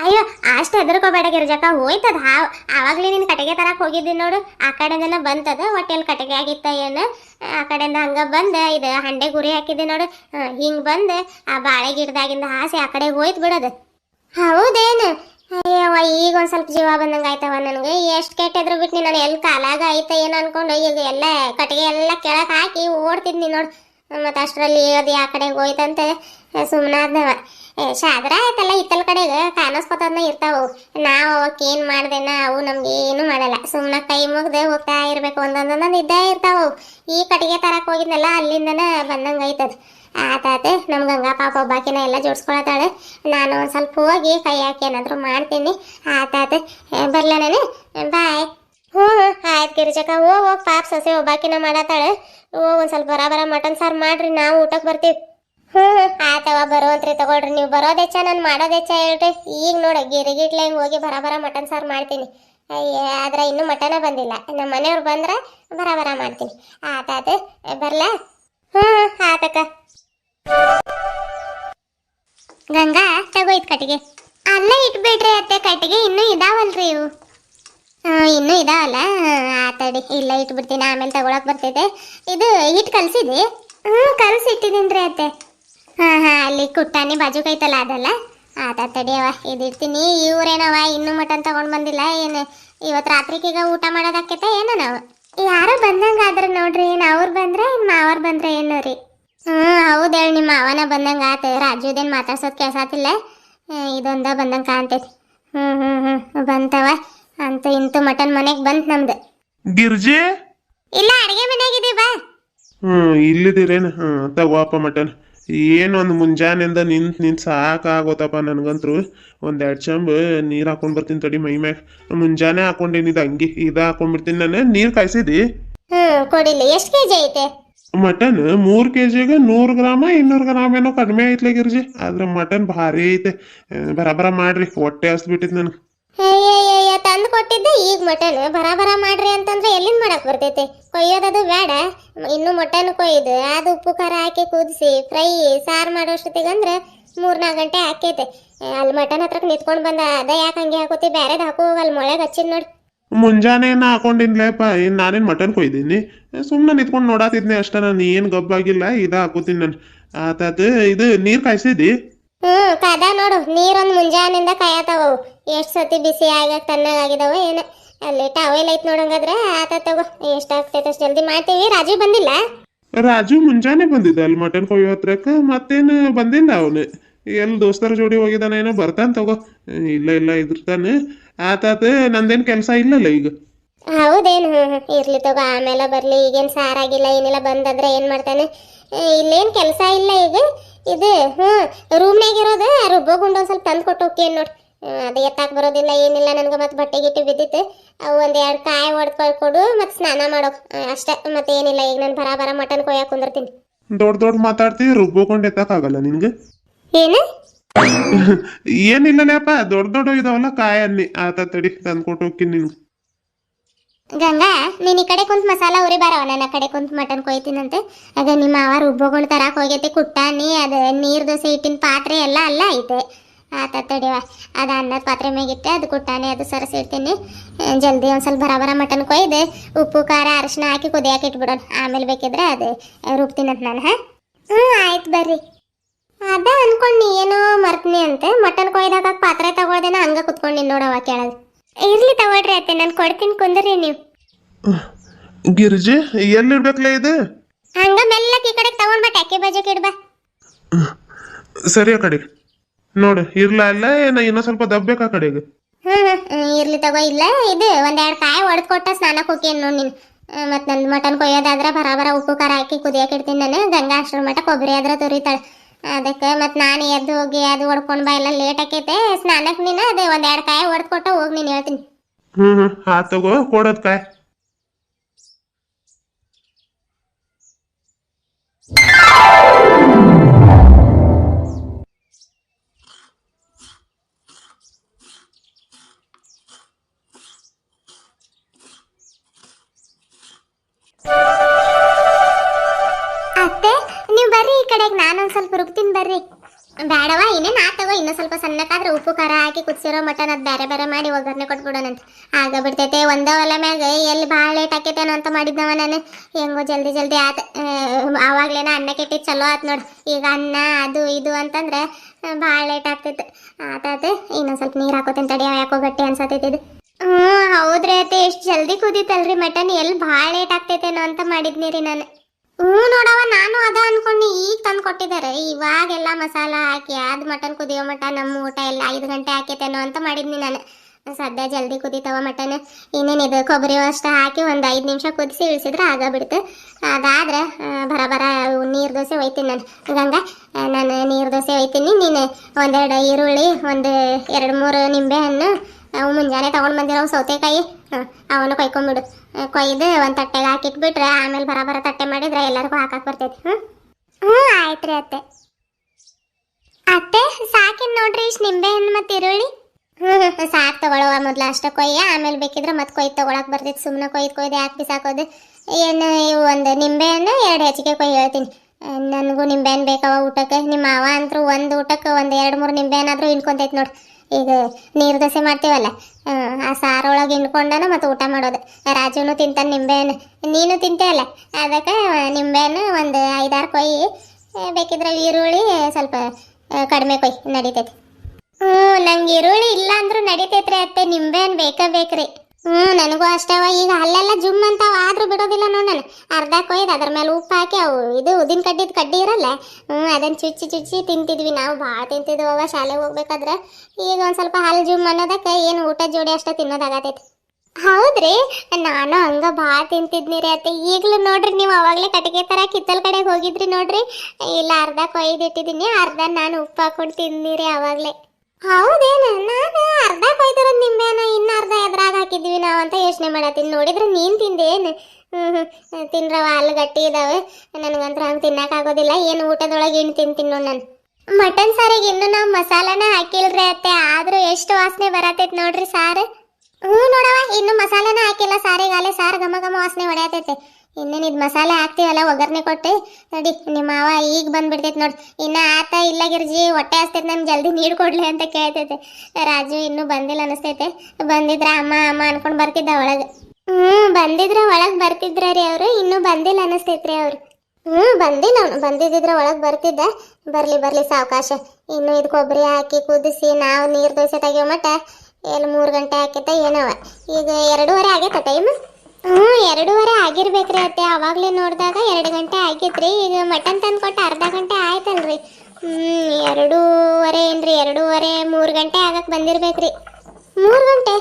ಅಯ್ಯೋ, ಅಷ್ಟು ಹೆದರ್ಕೋಬೇಡ ಗಿರ್ಜಕ್ಕ, ಹೋಯ್ತದ ಹಾವು. ಆವಾಗಲೇ ನೀನು ಕಟ್ಟಿಗೆ ತರಕ್ಕೆ ಹೋಗಿದ್ದೀನಿ ನೋಡು. ಆ ಕಡೆಯಿಂದನ ಬಂತದ, ಹೊಟ್ಟೆಲಿ ಕಟ್ಟಿಗೆ ಆಗಿತ್ತ ಏನು? ಆ ಕಡೆಯಿಂದ ಹಂಗ ಬಂದ, ಇದು ಹಂಡೆ ಗುರಿ ಹಾಕಿದ್ದೆ ನೋಡು. ಹಿಂಗೆ ಬಂದು, ಆ ಬಾಳೆ ಗಿಡದಾಗಿಂದ ಹಾಸಿ ಆ ಕಡೆ ಹೋಯ್ತು ಬಿಡೋದು. ಹೌದೇನು? ಅಯ್ಯವ್ವ, ಈಗ ಒಂದು ಸ್ವಲ್ಪ ಜೀವ ಬಂದಂಗ ಆಯ್ತವ ನನಗೆ. ಎಷ್ಟು ಕೆಟ್ಟಿದ್ರು ಬಿಟ್ಟು ನಾನು ಎಲ್ಲಿ ಕಾಲಾಗ ಆಯ್ತ ಏನು ಅನ್ಕೊಂಡು ಈಗ ಎಲ್ಲ ಕಟ್ಟಿಗೆ ಎಲ್ಲ ಕೆಳಗೆ ಹಾಕಿ ಓಡ್ತಿದ್ನಿ ನೋಡು. ಮತ್ತು ಅಷ್ಟರಲ್ಲಿ ಅದು ಯಾವ ಕಡೆಗೆ ಹೋಯ್ತಂತೆ ಸುಮ್ಮನಾದ್ನವ ಶಾದ್ರ ಆಯ್ತಲ್ಲ ಇತ್ತಲ್ ಕಡೆಗೆ ಕಾಣಿಸ್ಕೊತದ್ನ ಇರ್ತಾವು. ನಾವು ಅವಕ್ಕೆ ಏನು ಮಾಡ್ದೇನ ಅವು ನಮ್ಗೆ ಏನು ಮಾಡಲ್ಲ. ಸುಮ್ಮನೆ ಕೈ ಮುಗ್ದೆ ಹೋಗ್ತಾ ಇರ್ಬೇಕು. ಒಂದೊಂದೊಂದೊಂದು ಇದ್ದೇ ಇರ್ತಾವು. ಈ ಕಟ್ಟಿಗೆ ತರಕ್ಕೆ ಹೋಗಿದ್ನಲ್ಲ, ಅಲ್ಲಿಂದನ ಬಂದಂಗೆ ಐತದ ಆತಾತೆ ನಮ್ಗೆ ಗಂಗಾ ಪಾಪ ಒಬ್ಬಾಕಿನ ಎಲ್ಲ ಜೋಡಿಸ್ಕೊಳತಾಳೆ ನಾನು ಒಂದು ಸ್ವಲ್ಪ ಹೋಗಿ ಕೈ ಹಾಕಿ ಏನಾದರೂ ಮಾಡ್ತೀನಿ. ಆತಾತೆ ಬರಲ ನಾನು? ಬಾಯ್. ಹ್ಞೂ, ಆಯ್ತು ಗಿರಿಜಕ್ಕ. ಓ ಹೋಗಿ, ಪಾಪ ಸೊಸೆ ಒಬ್ಬಾಕಿನ ಮಾಡತ್ತಾಳೆ. ಓ ಒಂದು ಸ್ವಲ್ಪ ಬರ ಬರ, ಮಟನ್, ಸಾರು ಮಾಡ್ರಿ, ನಾವು ಊಟಕ್ಕೆ ಬರ್ತೀವಿ. ಹ್ಞೂ ಆತವ ಬರುವಂತ್ರಿ ತಗೊಳ್ರಿ. ನೀವು ಬರೋದೆಚ್ಚ ನಾನು ಮಾಡೋದೆಚ್ಚ ಹೇಳ್ರಿ. ಈಗ ನೋಡಿ, ಗಿರಿಗಿಟ್ಲೆ ಹಿಂಗೆ ಹೋಗಿ ಬರ ಬರ, ಮಟನ್, ಸಾರು ಮಾಡ್ತೀನಿ. ಆದ್ರೆ ಇನ್ನೂ ಮಟನ ಬಂದಿಲ್ಲ. ನಮ್ಮ ಮನೆಯವ್ರು ಬಂದ್ರೆ ಬರ ಬರ ಮಾಡ್ತೀನಿ. ಆತಾತ ಹ್ಞೂ ಹ್ಞೂ, ಆತಕ್ಕ. ಗಂಗಾ ತಗೋಯ್ತು ಕಟ್ಟಿಗೆ. ಅಲ್ಲೇ ಇಟ್ಬಿಡ್ರಿ ಅತ್ತೆ, ಕಟ್ಟಿಗೆ ಇನ್ನೂ ಇದಾವಲ್ರಿ ಇವು. ಇನ್ನೂ ಇದಾವಲ್ಲ? ಆತಡಿ ಇಲ್ಲ, ಇಟ್ಬಿಡ್ತೀನಿ. ಆಮೇಲೆ ತಗೊಳಕ್ ಬರ್ತೈತೆ. ಇದು ಹಿಟ್ಟು ಕಲ್ಸಿದಿ? ಹ್ಞೂ, ಕಲ್ಸಿ ಇಟ್ಟಿದ್ದೀನಿ ರೀ ಅತ್ತೆ. ಹಾಂ ಹಾಂ, ಅಲ್ಲಿ ಕುಟ್ಟಾನಿ ಬಾಜು ಕೈತಲ್ಲ ಅದಲ್ಲ? ಆತ ತಡಿಯವ ಇದಿರ್ತೀನಿ ಇವ್ರೇನವ ಇನ್ನೂ ಮಟನ್ ತಗೊಂಡು ಬಂದಿಲ್ಲ, ಏನು? ಇವತ್ತು ರಾತ್ರಿಗೀಗ ಊಟ ಮಾಡೋದಕ್ಕೆ ಏನೋ ನಾವು? ಯಾರೋ ಬಂದಂಗಾದ್ರೆ ನೋಡ್ರಿ ನೋಡ್ರಿ ಅವ್ರು ಬಂದ್ರೆ ಇನ್ನು ಮಾವರ್ ಬಂದ್ರೆ, ಏನೋ ರೀ? ಹ್ಮ್ ಹೌದ್ ಹೇಳಿ ನಿಮ್ಮ ಅವನ ಬಂದಂಗ ಆತ. ರಾಜುದೇನ್ ಮಾತಾಡ್ಸೋದ್ ಕೆಲ್ಸಾತಿಲ್ಲ ಇದೊಂದ ಬಂದಂಗ ಕಾಣ್ತೈತಿ. ಹ್ಮ್ ಹ್ಮ್ ಹ್ಮ್ ಬಂತವ. ಅಂತ ಇಂತು ಮಟನ್ ಮನೆಗ್ ಬಂತ ನಮ್ದು. ಗಿರ್ಜಿ? ಇಲ್ಲ ಅಡಿಗೆ ಮನೆಯಾಗಿದೆ ಬಾ. ಹ್ಮ್ ಇಲ್ಲಿದ್ದೀರೇನು ಹ್ಮ್ ತಗೋಪ್ಪ ಮಟನ್. ಏನು ಒಂದು ಮುಂಜಾನೆಯಿಂದ ನಿಂತ್ ನಿಂತ್ ಸಾಕಾಗೋತಪ್ಪ ನನ್ಗಂತ್ರು. ಒಂದ್ ಎರಡ್ ಚಂಬ್ ನೀರ್ ಹಾಕೊಂಡ್ ಬರ್ತೀನಿ ತಡಿ ಮೈ ಮ್ಯಾಗ. ಮುಂಜಾನೆ ಹಾಕೊಂಡೇನಿದ ಅಂಗಿ. ಇದ ಹಾಕೊಂಡ್ಬಿಡ್ತೀನಿ ನಾನು. ನೀರ್ ಕಾಯ್ಸಿದಿ? ಹ್ಮ್ ಕೊಡಿಲ್ಲ. ಎಷ್ಟ್ ಕೆಜಿ ಐತೆ? ಮಟನ್ ಮೂರು ಕೆ ಜಿಗೆ ನೂರು ಗ್ರಾಮ, ಇನ್ನೂರು ಗ್ರಾಮ್ ಏನೋ ಕಡಿಮೆ ಐತ್ಲೆ ಗಿರ್ಜಿ. ಆದ್ರೆ ಮಟನ್ ಭಾರಿ ಐತೆ. ಬರಬರ ಮಾಡ್ರಿ, ಹೊಟ್ಟೆ ಹಸ್ಬಿಟ್ಟಿದ್ ನನ್ಗೆ. ತಂದು ಕೊಟ್ಟಿದ್ದೆ, ಈಗ ಮಟನ್. ಬರಬರ ಬರ ಮಾಡ್ರಿ ಅಂತಂದ್ರೆ ಎಲ್ಲಿಂದ ಮಾಡಕ್ ಬರ್ತೈತೆ? ಕೊಯ್ಯೋದದು ಬೇಡ ಇನ್ನು ಮಟನ್ ಕೊಯ್ದು, ಅದು ಉಪ್ಪು ಖಾರ ಹಾಕಿ ಕುದಿಸಿ, ಫ್ರೈ, ಸಾರು ಮಾಡೋಷ್ಟೊತ್ತಿಗೆ ಅಂದ್ರೆ ಮೂರ್ನಾಲ್ಕು ಗಂಟೆ ಹಾಕೈತೆ ಅಲ್ಲಿ ಮಟನ್ ಹತ್ರಕ್ಕೆ ನಿಂತ್ಕೊಂಡು ಬಂದ, ಅದ ಯಾಕೆ ಹಂಗೆ ಹಾಕೋತಿ? ಬ್ಯಾರೆದ್ ಹಾಕೋ ಅಲ್ಲಿ ಮೊಳೆಗೆ ಹಚ್ಚಿದ್ ನೋಡಿ. ಮುಂಜಾನೆ ನಾ ಹಾಕೊಂಡಿನ್ಲೇಪ ಇನ್ ನಾನೇನು ಮಟನ್ ಕೊಯ್ದೀನಿ. ಸುಮ್ಮನೆ ನಿಂತ್ಕೊಂಡು ನೋಡಾತಿದ್ನೆ ಅಷ್ಟೇ ನಾನು ಏನು ಗಬ್ಬಾಗಿಲ್ಲ ಇದು ಹಾಕೋತೀನಿ ನಾನು. ಆತದು ಇದು ನೀರ್ ಕಾಯ್ಸಿದಿ? ಹ್ಮ್ ಕದ ನೋಡು ನೀರೊಂದು ಮುಂಜಾನಿಂದ ಕಾಯತಾವು ಎಷ್ಟು ಸತಿ ಬಿಸಿ ಆಗಿ ತಣ್ಣಗಾಗಿದಾವ ಏನ. ಅಲ್ಲಿ ಟವೆಲ್ ಐತ್ ನೋಡಂಗಾದ್ರೆ ಆತ ತಗೋ ಎಷ್ಟಾಗ್ತೈತೆ ಅಷ್ಟು ಜಲ್ದಿ ಮಾಡ್ತೀವಿ. ರಾಜು ಬಂದಿಲ್ಲ? ರಾಜು ಮುಂಜಾನೆ ಬಂದಿದ್ದ ಅಲ್ಲಿ ಮಟನ್ ಕೊಯ್ಯೋ ಹತ್ರಕ್ಕ ಮತ್ತೇನು ಬಂದಿಲ್ಲ ಅವನು. ಎಲ್ಲಿ ದೋಸ್ತರ ಜೋಡಿ ಹೋಗಿದಾನ ಏನೋ ಬರ್ತಾನ ತಗೋ. ಇಲ್ಲ ಇಲ್ಲ ಇದ್ರತಾನೆ ಆತಾತ ನಂದೇನ್ ಕೆಲಸ ಇಲ್ಲಲ್ಲ ಈಗ? ಹೌದೇನು. ಇರ್ಲಿ ತಗೋ ಆಮೇಲೆ ಬರ್ಲಿ ಈಗೇನ್ ಸಾರಾಗಿಲ್ಲ ಏನಿಲ್ಲ ಬಂದ್ರೆ ಏನ್ ಮಾಡ್ತಾನೆ? ಇಲ್ಲೇನ್ ಕೆಲಸ ಇಲ್ಲ ಈಗ ಇದು ಹ್ಮ್ ರೂಮ್ನಾಗ ಇರೋದು ರುಬ್ಬೋ ಗುಂಡು ಒಂದ್ ಸ್ವಲ್ಪ ತಂದು ಕೊಟ್ಟು ಹೋಗ್ತೀನಿ ನೋಡಿ ಅದು ಎತ್ತಾಕ್ ಬರೋದಿಲ್ಲ ಏನಿಲ್ಲ ನನ್ಗೆ ಮತ್ತೆ ಬಟ್ಟೆ ಗಿಟ್ಟು ಬಿದ್ದಿತ್ತು. ಅವು ಒಂದ್ ಎರಡು ಕಾಯಿ ಹೊಡ್ಕೊಳ್ ಕೊಡು ಮತ್ತೆ ಸ್ನಾನ ಮಾಡೋ ಅಷ್ಟೇ ಮತ್ತೆ ಏನಿಲ್ಲ ಈಗ ನಾನು ಬರ ಬರ ಮಟನ್ ಕೊಯ್ಯಾಕ ಕುಂದಿರ್ತೀನಿ. ದೊಡ್ಡ ದೊಡ್ಡ ಮಾತಾಡ್ತಿ ರುಬ್ಬೋಕೊಂಡ್ ಆಗಲ್ಲ ನಿನ್ಗೆ? ಏನು? ಏನಿಲ್ಲಲೇಪ ದೊಡ್ಡ ದೊಡ್ಡ ಇದಾವಲ್ಲ ಕಾಯಿ ಅನ್ನಿ ಆತ ತಡಿ, ತಂದ್ಕೊಟ್ಟು ಹೋಗ್ತೀನಿ ನೀನು. ಗಂಗಾ, ನೀನ್ ಈ ಕಡೆ ಕುಂತ್ ಮಸಾಲ ಉರಿ ಬಾರವ? ನನ್ನ ಕಡೆ ಕುಂತ್ ಮಟನ್ ಕೊಯ್ತೀನಂತೆ. ಅದ ನಿಮ್ಮ ಅವ ರುಬ್ಬೋಗಳು ತರಾಕ್ ಹೋಗೈತಿ, ಕುಟ್ಟಾನಿ, ಅದ ನೀರ್ ದೋಸೆ ಹಿಟ್ಟಿನ ಪಾತ್ರೆ ಎಲ್ಲ ಅಲ್ಲ ಐತೆ. ಆತ ತಡಿವ ಅದ ಅನ್ನದ ಪಾತ್ರೆ ಮೇಗಿಟ್ಟೆ, ಅದು ಕುಟ್ಟಾನೆ, ಅದು ಸರಸಿಡ್ತೀನಿ ಇಡ್ತೀನಿ. ಜಲ್ದಿ ಒಂದ್ ಸ್ವಲ್ಪ ಬರಬರ ಬರ ಮಟನ್ ಕೊಯ್ದು, ಉಪ್ಪು, ಖಾರ ಅರಿಶಿನ ಹಾಕಿ ಕುದಿಯಾಕ ಇಟ್ಬಿಡೋಣ ಆಮೇಲೆ ಬೇಕಿದ್ರೆ ಅದು, ರುಬ್ತೀನಂತ ನಾನು, ಹಾ? ಹ್ಞೂ ಆಯ್ತು ಬರ್ರಿ. ಅದ ಅನ್ಕೊಂಡಿ ಏನೋ ಮರ್ತನಿ ಅಂತೆ. ಮಟನ್ ಕೊಯ್ದಾಗ ಪಾತ್ರೆ ತಗೊಳ್ದೇನ ಹಂಗ ಕುತ್ಕೊಂಡು ನೋಡವ ಕೇಳದ್ ಇರ್ಲಿ ತಗೊಳ್ರಿ ಅತ್ತೆ ನಾನು ಕೊಡ್ತೀನಿ ಕುಂದ್ರಿ ನೀವು. ಗಿರಿಜಿ ಎಲ್ಲಿರ್ಬೇಕಲ್ಲ ಇದು? ಹಂಗ ಬೆಲ್ಲ ಈ ಕಡೆ ತಗೊಂಡ್ ಅಕ್ಕಿ ಟ್ಯಾಕಿ ಬಾಜುಕ್ ಇಡ್ಬಾ ಸರಿ ಆ ಕಡೆ. ನೋಡು ಇರ್ಲ ಅಲ್ಲ ಏನ ಇನ್ನೂ ಸ್ವಲ್ಪ ದಬ್ಬೇಕಾ ಕಡೆಗೆ. ಹ್ಮ್ ಹ್ಮ್, ಇರ್ಲಿ ತಗೋ ಇಲ್ಲ ಇದು ಒಂದೆರಡು ಕಾಯಿ ಒಡೆದು ಕೊಟ್ಟ ಸ್ನಾನಕ್ಕೆ ಹೋಗಿ ನೋಡಿ ನೀನು. ಮತ್ತು ನನ್ನ ಮಟನ್ ಕೊಯ್ಯೋದಾದ್ರೆ ಬರಾಬರ ಬರ ಉಪ್ಪು ಖಾರ ಹಾಕಿ ಕುದಿಯಕ್ಕೆ ಇಡ್ತೀನಿ ನಾನು. ಗಂಗಾ ಅಷ್ಟರ ಮಟ್ಟ ಕೊಬ್ಬರಿ ಆದ್ರೆ ತುರಿತಾಳೆ. ಅದಕ್ಕೆ ಮತ್ತೆ ನಾನು ಎದ್ದು ಹೋಗಿ ಅದು ಹೊಡ್ಕೊಂಡು ಬಾ ಎಲ್ಲ ಲೇಟ್ ಆಕೈತೆ ಸ್ನಾನಕ್ಕೆ ನೀನು ಅದೇ ಒಂದೆರಡು ಕಾಯಿ ಒಡೆದು ಕೊಟ್ಟ ಹೋಗಿ ಹೇಳ್ತೀನಿ. ಸ್ವಲ್ಪ ಸಣ್ಣಕ್ಕಾದ್ರೆ ಉಪ್ಪು, ಖಾರ ಹಾಕಿ ಕುದಿಸಿರೋ ಮಟನ್ ಅದು ಬೇರೆ ಬೇರೆ ಮಾಡಿ ಒಗ್ಗರಣೆ ಕೊಟ್ಬಿಡೋಣಂತ. ಆಗ ಬಿಡ್ತೈತೆ, ಒಂದ ಒಲೆ ಮ್ಯಾಗ ಎಲ್ಲಿ ಭಾಳ ಲೇಟ್ ಆಕೈತೇನೋ ಅಂತ ಮಾಡಿದ್ನವ ನಾನು. ಹೆಂಗೋ ಜಲ್ದಿ ಜಲ್ದಿ ಆತ ಆವಾಗ್ಲೇನ ಅನ್ನ ಕೆಟ್ಟಿ ಚಲೋ ಆತ್ ನೋಡಿ. ಈಗ ಅನ್ನ, ಅದು, ಇದು ಅಂತಂದ್ರೆ ಭಾಳ ಲೇಟ್ ಆಗ್ತೈತೆ. ಆತಾತೆ ಇನ್ನೊಂದು ಸ್ವಲ್ಪ ನೀರು ಹಾಕೋತೇನೆ ತಡಿ, ಯಾಕೋ ಗಟ್ಟಿ ಅನ್ಸತೈತೆ ಇದು. ಹ್ಞೂ ಹೌದ್ರಿ ಅತ್ತೆ, ಎಷ್ಟು ಜಲ್ದಿ ಕುದೀತಲ್ರಿ ಮಟನ್, ಎಲ್ಲಿ ಭಾಳ ಲೇಟ್ ಆಗ್ತೈತೇನೋ ಅಂತ ಮಾಡಿದ್ನಿ ರೀ ನಾನು. ಹ್ಞೂ ನೋಡವ ನಾನು ಅದ ಅನ್ಕೊಂಡು, ಈಗ ತಂದು ಕೊಟ್ಟಿದ್ದಾರೆ. ಇವಾಗೆಲ್ಲ ಮಸಾಲ ಹಾಕಿ ಅದು ಮಟನ್ ಕುದಿಯೋ ಮಟ, ನಮ್ಮ ಊಟ ಎಲ್ಲ ಐದು ಗಂಟೆ ಹಾಕೈತೇನೋ ಅಂತ ಮಾಡಿದ್ನಿ ನಾನು. ಸದ್ಯ ಜಲ್ದಿ ಕುದಿತಾವ ಮಟನ್. ಇದು, ಕೊಬ್ಬರಿ ಅಷ್ಟು ಹಾಕಿ ಒಂದು ಐದು ನಿಮಿಷ ಕುದಿಸಿ ಇಳಿಸಿದ್ರೆ ಆಗ ಬಿಡ್ತು. ಅದಾದ್ರೆ ಬರಬರ ಬರ ಬರ ನೀರು ದೋಸೆ ಒಯ್ತೀನಿ ನಾನು. ಗಂಗಾ ನಾನು ನೀರು ದೋಸೆ ಒಯ್ತೀನಿ. ನೀನು ಒಂದೆರಡು ಈರುಳ್ಳಿ, ಒಂದು ಎರಡು ಮೂರು ನಿಂಬೆ ಹಣ್ಣು ಅವು ಮುಂಜಾನೆ ತೊಗೊಂಡು ಬಂದಿರೋ ಸೌತೆಕಾಯಿ ಅವನು ಕೊಯ್ಕೊಂಬಿಡು. ಕೊಯ್ದು ಒಂದು ತಟ್ಟೆಗೆ ಹಾಕಿಟ್ಬಿಟ್ರೆ ಆಮೇಲೆ ಬರ ಬರ ತಟ್ಟೆ ಮಾಡಿದ್ರೆ ಎಲ್ಲರಿಗೂ ಹಾಕಕ್ಕೆ ಬರ್ತೈತಿ. ಹ್ಞೂ ಹ್ಞೂ ಆಯ್ತು ರೀ ಅತ್ತೆ. ಅತ್ತೆ, ಸಾಕಿನ್ ನೋಡ್ರಿ ಇಷ್ಟು ನಿಂಬೆ ಹಣ್ಣು ಮತ್ತು ಈರುಳ್ಳಿ. ಹ್ಞೂ ಸಾಕು ತೊಗೊಳುವ ಮೊದಲು ಅಷ್ಟೇ ಕೊಯ್ಯ, ಆಮೇಲೆ ಬೇಕಿದ್ರೆ ಮತ್ತೆ ಕೊಯ್ದು ತೊಗೊಳಕ್ಕೆ ಬರ್ತೈತಿ. ಸುಮ್ಮನೆ ಕೊಯ್ದು ಕೊಯ್ದು ಯಾಕೆ ಬಿಸಾಕೋದು? ಏನು ಇವು ಒಂದು ನಿಂಬೆಹಣ್ಣು ಎರಡು ಹೆಚ್ಚಿಗೆ ಕೊಯ್ ಹೇಳ್ತೀನಿ. ನನಗೂ ನಿಂಬೆಹಣ್ಣು ಬೇಕವ ಊಟಕ್ಕೆ. ನಿಮ್ಮ ಮಾವ ಅಂತೂ ಒಂದು ಊಟಕ್ಕೆ ಒಂದು ಎರಡು ಮೂರು ನಿಂಬೆಹಣ್ಣಾದ್ರೂ ಇನ್ಕೊಂತೈತಿ ನೋಡಿ. ಈಗ ನೀರು ದೋಸೆ ಮಾಡ್ತೀವಲ್ಲ ಆ, ಸಾರೊಳಗೆ ಹಿಂಡ್ಕೊಂಡನ ಮತ್ತು ಊಟ ಮಾಡೋದು. ರಾಜುನು ತಿಂತಾನೆ ನಿಂಬೆಹಣ್ಣು. ನೀನು ತಿಂತೇವಲ್ಲ ಅದಕ್ಕೆ ನಿಂಬೆಹಣ್ಣು ಒಂದು ಐದಾರು ಕೊಯ್ಯಿ ಆ, ಬೇಕಿದ್ರೆ ಈರುಳ್ಳಿ ಸ್ವಲ್ಪ ಕಡಿಮೆ ಕೊಯ್ ನಡೀತೈತಿ. ಹ್ಞೂ ನಂಗೆ ಈರುಳ್ಳಿ ಇಲ್ಲ ಅಂದ್ರೂ ನಡೀತೈತ್ರಿ ಅತ್ತೆ. ನಿಂಬೆಹಣ್ಣು ಬೇಕೇ ಬೇಕ್ರಿ? ಹ್ಞೂ ನನಗೂ ಅಷ್ಟವ ಈಗ ಅಲ್ಲೆಲ್ಲ ಜುಮ್ ಅಂತ ಆದ್ರೂ ಬಿಡೋದಿಲ್ಲ ನೋಡಿ ನಾನು. ಅರ್ಧ ಕೊಯ್ದು ಅದ್ರ ಮೇಲೆ ಉಪ್ಪು ಹಾಕಿ, ಅವು ಇದು ಉದಿನ ಕಡ್ಡಿದ ಕಡ್ಡಿ ಇರಲ್ಲ ಹ್ಞೂ ಅದನ್ನು ಚುಚ್ಚಿ ಚುಚ್ಚಿ ತಿಂತಿದ್ವಿ ನಾವು. ಭಾಳ ತಿಂತಿದ್ವಿ ಅವಾಗ ಶಾಲೆಗೆ ಹೋಗ್ಬೇಕಾದ್ರೆ. ಈಗ ಒಂದು ಸ್ವಲ್ಪ ಹಾಲು ಜುಮ್ ಅನ್ನೋದಕ್ಕೆ ಏನು ಊಟ ಜೋಡಿ ಅಷ್ಟೇ ತಿನ್ನೋದಾಗತೈತಿ. ಹೌದ್ರಿ? ನಾನು ಹಂಗ ಭಾಳ ತಿಂತಿದ್ನಿ ರೀ ಅತ್ತೆ. ಈಗಲೂ ನೋಡ್ರಿ, ನೀವು ಅವಾಗಲೇ ಕಟ್ಟಿಗೆ ಥರ ಕಿತ್ತಲ್ ಕಡೆಗೆ ಹೋಗಿದ್ರಿ ನೋಡ್ರಿ. ಇಲ್ಲ, ಅರ್ಧ ಕೊಯ್ದಿಟ್ಟಿದ್ದೀನಿ ಅರ್ಧ ನಾನು ಉಪ್ಪು ಹಾಕೊಂಡು ತಿಂದಿರಿ ಅವಾಗಲೇ. ಹೌದೇನ? ನಾನು ಅರ್ಧ ಕೊಯ್ದಿರೋದು ನಿಂಬೆನ ಇನ್ನ ಅರ್ಧ ಎದ್ರಾಗ ಹಾಕಿದ್ವಿ ನಾವು ಅಂತ ಯೋಚನೆ ಮಾಡತ್ತೀನಿ. ನೋಡಿದ್ರೆ ನೀನು ತಿಂದೇನು? ತಿನ್ರವ ಹಾಲು ಗಟ್ಟಿ ಇದಾವೆ. ನನಗಂತ್ರ ಹಂಗೆ ತಿನ್ನಕ್ಕಾಗೋದಿಲ್ಲ ಏನು ಊಟದೊಳಗೆ ಏನು ತಿಂತೀನಿ ನೋಡಿ ನಾನು. ಮಟನ್ ಸಾರಿಗೆ ಇನ್ನು ನಾವು ಮಸಾಲಾನ ಹಾಕಿಲ್ರಿ ಅತ್ತೆ. ಆದ್ರೂ ಎಷ್ಟು ವಾಸನೆ ಬರತೈತೆ ನೋಡ್ರಿ ಸಾರು. ಹ್ಞೂ ನೋಡವ ಇನ್ನು ಮಸಾಲಾನ ಹಾಕಿಲ್ಲ. ಸಾರಿಗಾಲೆ ಸಾರು ಘಮ ಘಮ ವಾಸನೆ ಹೊಡೆಯತೈತೆ ಇನ್ನೇನು ಇದು ಮಸಾಲೆ ಹಾಕ್ತೀವಲ್ಲ, ಒಗ್ಗರಣೆ ಕೊಟ್ಟು? ನೋಡಿ ನಿಮ್ಮ ಮಾವ ಈಗ ಬಂದ್ಬಿಡ್ತೈತೆ ನೋಡಿ. ಇನ್ನು ಆತ ಇಲ್ಲ ಗಿರ್ಜಿ, ಹೊಟ್ಟೆ ಹಸ್ತೈತೆ, ನಮ್ಗೆ ಜಲ್ದಿ ನೀರು ಕೊಡ್ಲಿ ಅಂತ ಕೇಳ್ತೈತೆ. ರಾಜು ಇನ್ನೂ ಬಂದಿಲ್ಲ ಅನಿಸ್ತೈತೆ. ಬಂದಿದ್ರ ಅಮ್ಮ ಅಮ್ಮ ಅನ್ಕೊಂಡು ಬರ್ತಿದ್ದ ಒಳಗೆ. ಹ್ಞೂ ಬಂದಿದ್ರ ಒಳಗೆ ಬರ್ತಿದ್ರ ರೀ ಅವರು, ಇನ್ನೂ ಬಂದಿಲ್ಲ ಅನಿಸ್ತೈತ್ರಿ ಅವ್ರು. ಹ್ಞೂ ಬಂದಿಲ್ಲ ಅವನು, ಬಂದಿದ್ದಿದ್ರೆ ಒಳಗೆ ಬರ್ತಿದ್ದ. ಬರಲಿ ಬರಲಿ ಸಾವಕಾಶ. ಇನ್ನು ಇದು ಕೊಬ್ಬರಿ ಹಾಕಿ ಕುದಿಸಿ, ನಾವು ನೀರು ದೋಸೆ ತೆಗಿಯೋ ಮಟ್ಟ ಎಲ್ಲಿ ಮೂರು ಗಂಟೆ ಆಕೈತೆ ಏನವ. ಈಗ ಎರಡೂವರೆ ಆಗೈತ ಟೈಮ್ ಹ್ಞೂ, ಎರಡೂವರೆ ಆಗಿರ್ಬೇಕ್ರಿ ಅತ್ತೆ. ಅವಾಗಲೇ ನೋಡಿದಾಗ ಎರಡು ಗಂಟೆ ಆಗಿದ್ರಿ ಈಗ ಮಟನ್ ತಂದು ಕೊಟ್ಟು ಅರ್ಧ ಗಂಟೆ ಆಯ್ತಲ್ರಿ. ಹ್ಞೂ, ಎರಡೂವರೆ ಏನ್ರಿ? ಎರಡೂವರೆ ಮೂರು ಗಂಟೆ ಆಗಕ್ಕೆ ಬಂದಿರ್ಬೇಕ್ರಿ. ಮೂರು ಗಂಟೆ?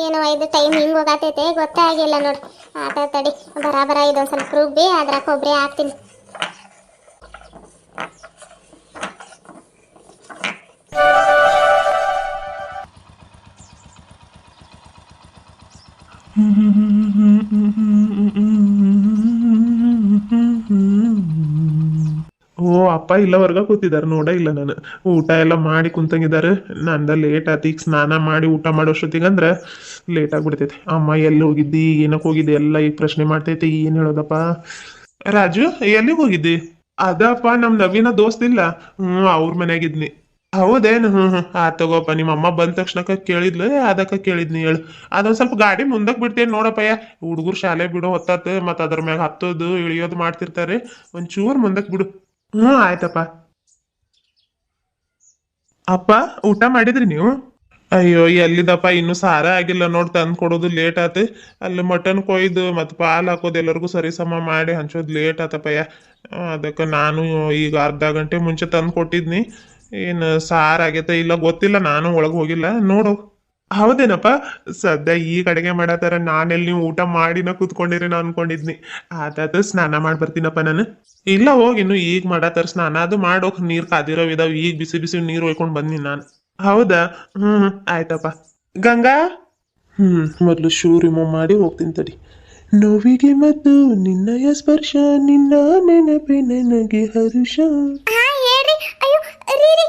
ಏನವ ಇದು ಟೈಮ್ ಹಿಂಗೆ ಹೋಗತೈತೆ? ಗೊತ್ತೇ ಆಗಿಲ್ಲ ನೋಡಿ ಆಟ ತಡಿ ಬರಾಬರ ಇದೊಂದು ಸ್ವಲ್ಪ ರುಬ್ಬಿ ಅದ್ರ ಕೊಬ್ಬರಿ ಹಾಕ್ತೀನಿ. ಓ, ಅಪ್ಪ ಇಲ್ಲ ಕೂತಿದ್ದಾರೆ, ನೋಡ ಇಲ್ಲ ನಾನು. ಊಟ ಎಲ್ಲ ಮಾಡಿ ಕುಂತಂಗಿದ್ದಾರೆ. ನಂದ ಲೇಟ್ ಆತ ಈಗ ಸ್ನಾನ ಮಾಡಿ ಊಟ ಮಾಡೋಷ್ಟೊತ್ತಿಗಂದ್ರ ಲೇಟ್ ಆಗ್ಬಿಡ್ತೈತಿ. ಅಮ್ಮ ಎಲ್ಲಿ ಹೋಗಿದ್ದಿ ಏನಕ್ಕೆ ಹೋಗಿದ್ದಿ, ಎಲ್ಲ ಈಗ ಪ್ರಶ್ನೆ ಮಾಡ್ತೈತಿ, ಏನ್ ಹೇಳೋದಪ್ಪ? ರಾಜು, ಎಲ್ಲಿಗೆ ಹೋಗಿದ್ದಿ? ಅದಪ್ಪ, ನಮ್ ನವೀನ ದೋಸ್ತಿಲ್ಲ. ಹ್ಮ್, ಅವ್ರ ಮನ್ಯಾಗಿದ್ನಿ ಹೌದೇನು? ಹ್ಮ್ ಆ ತಗೋಪ್ಪ ನಿಮ್ಮ ಅಮ್ಮ ಬಂದ ತಕ್ಷಣಕ್ಕೆ ಕೇಳಿದ್ಲು. ಅದಕ್ಕ ಕೇಳಿದ್ನಿ ಹೇಳು. ಅದೊಂದು ಸ್ವಲ್ಪ ಗಾಡಿ ಮುಂದಕ್ ಬಿಡ್ತೇನೆ ನೋಡಪ್ಪಯ್ಯ. ಹುಡುಗರು ಶಾಲೆ ಬಿಡೋ ಹೊತ್ತಾತ, ಮತ್ತ ಅದ್ರ ಮ್ಯಾಗ ಹತ್ತೋದು, ಇಳಿಯೋದು ಮಾಡ್ತಿರ್ತಾರೆ. ಒಂಚೂರ್ ಮುಂದಕ್ ಬಿಡು. ಹ್ಮ್, ಆಯ್ತಪ್ಪ. ಅಪ್ಪ, ಊಟ ಮಾಡಿದ್ರಿ ನೀವು? ಅಯ್ಯೋ, ಎಲ್ಲಿದಪ್ಪ? ಇನ್ನು ಸಾರ ಆಗಿಲ್ಲ ನೋಡ್, ತಂದ್ ಕೊಡೋದು ಲೇಟ್ ಆತು. ಅಲ್ಲಿ ಮಟನ್ ಕೊಯ್ದು ಮತ್ ಪಾಲ್ ಹಾಕೋದು ಎಲ್ಲರಿಗೂ ಸರಿ ಸಮ ಮಾಡಿ ಹಂಚೋದು ಲೇಟ್ ಆತಪ್ಪಯ್ಯ. ಅದಕ್ಕೆ ನಾನು ಈಗ ಅರ್ಧ ಗಂಟೆ ಮುಂಚೆ ತಂದು ಕೊಟ್ಟಿದ್ನಿ. ಏನು ಸಾರ್ ಆಗೈತೆ ಇಲ್ಲ ಗೊತ್ತಿಲ್ಲ, ನಾನು ಒಳಗೆ ಹೋಗಿಲ್ಲ. ನೋಡು. ಹೌದೇನಪ್ಪ? ಸದ್ಯ ಈಗ ಅಡುಗೆ ಮಾಡತ್ತಾರ ನಾನೆಲ್ಲಿ ನೀವು ಊಟ ಮಾಡಿನ ಕೂತ್ಕೊಂಡಿರಿ ನಾ ಅನ್ಕೊಂಡಿದ್ನಿ. ಆತಾತ ಸ್ನಾನ ಮಾಡಿ ಬರ್ತೀನಪ್ಪ ನಾನು. ಇಲ್ಲ ಹೋಗಿ, ಇನ್ನು ಈಗ ಮಾಡತ್ತಾರ ಸ್ನಾನ ಅದು ಮಾಡೋಕ್ ನೀರ್ ಕಾದಿರೋ ಇದಾವ ಈಗ ಬಿಸಿ ಬಿಸಿ ನೀರು ಒಯ್ಕೊಂಡ್ ಬಂದ್ನಿ ನಾನು. ಹೌದಾ? ಹ್ಮ್, ಆಯ್ತಪ್ಪ. ಗಂಗಾ? ಹ್ಮ್, ಮೊದ್ಲು ಶೂ ರಿಮೂವ್ ಮಾಡಿ ಹೋಗ್ತೀನಿ ತಡಿ. ನೋವಿಗೆ ಮತ್ತು ನಿನ್ನಯ ಸ್ಪರ್ಶ, ನಿನ್ನ ನೆನಪೆ ನನಗೆ ಹರುಷ ಹಾ ಹೇಳ್ರಿ ಅಯ್ಯೋ ರೀ ರೀ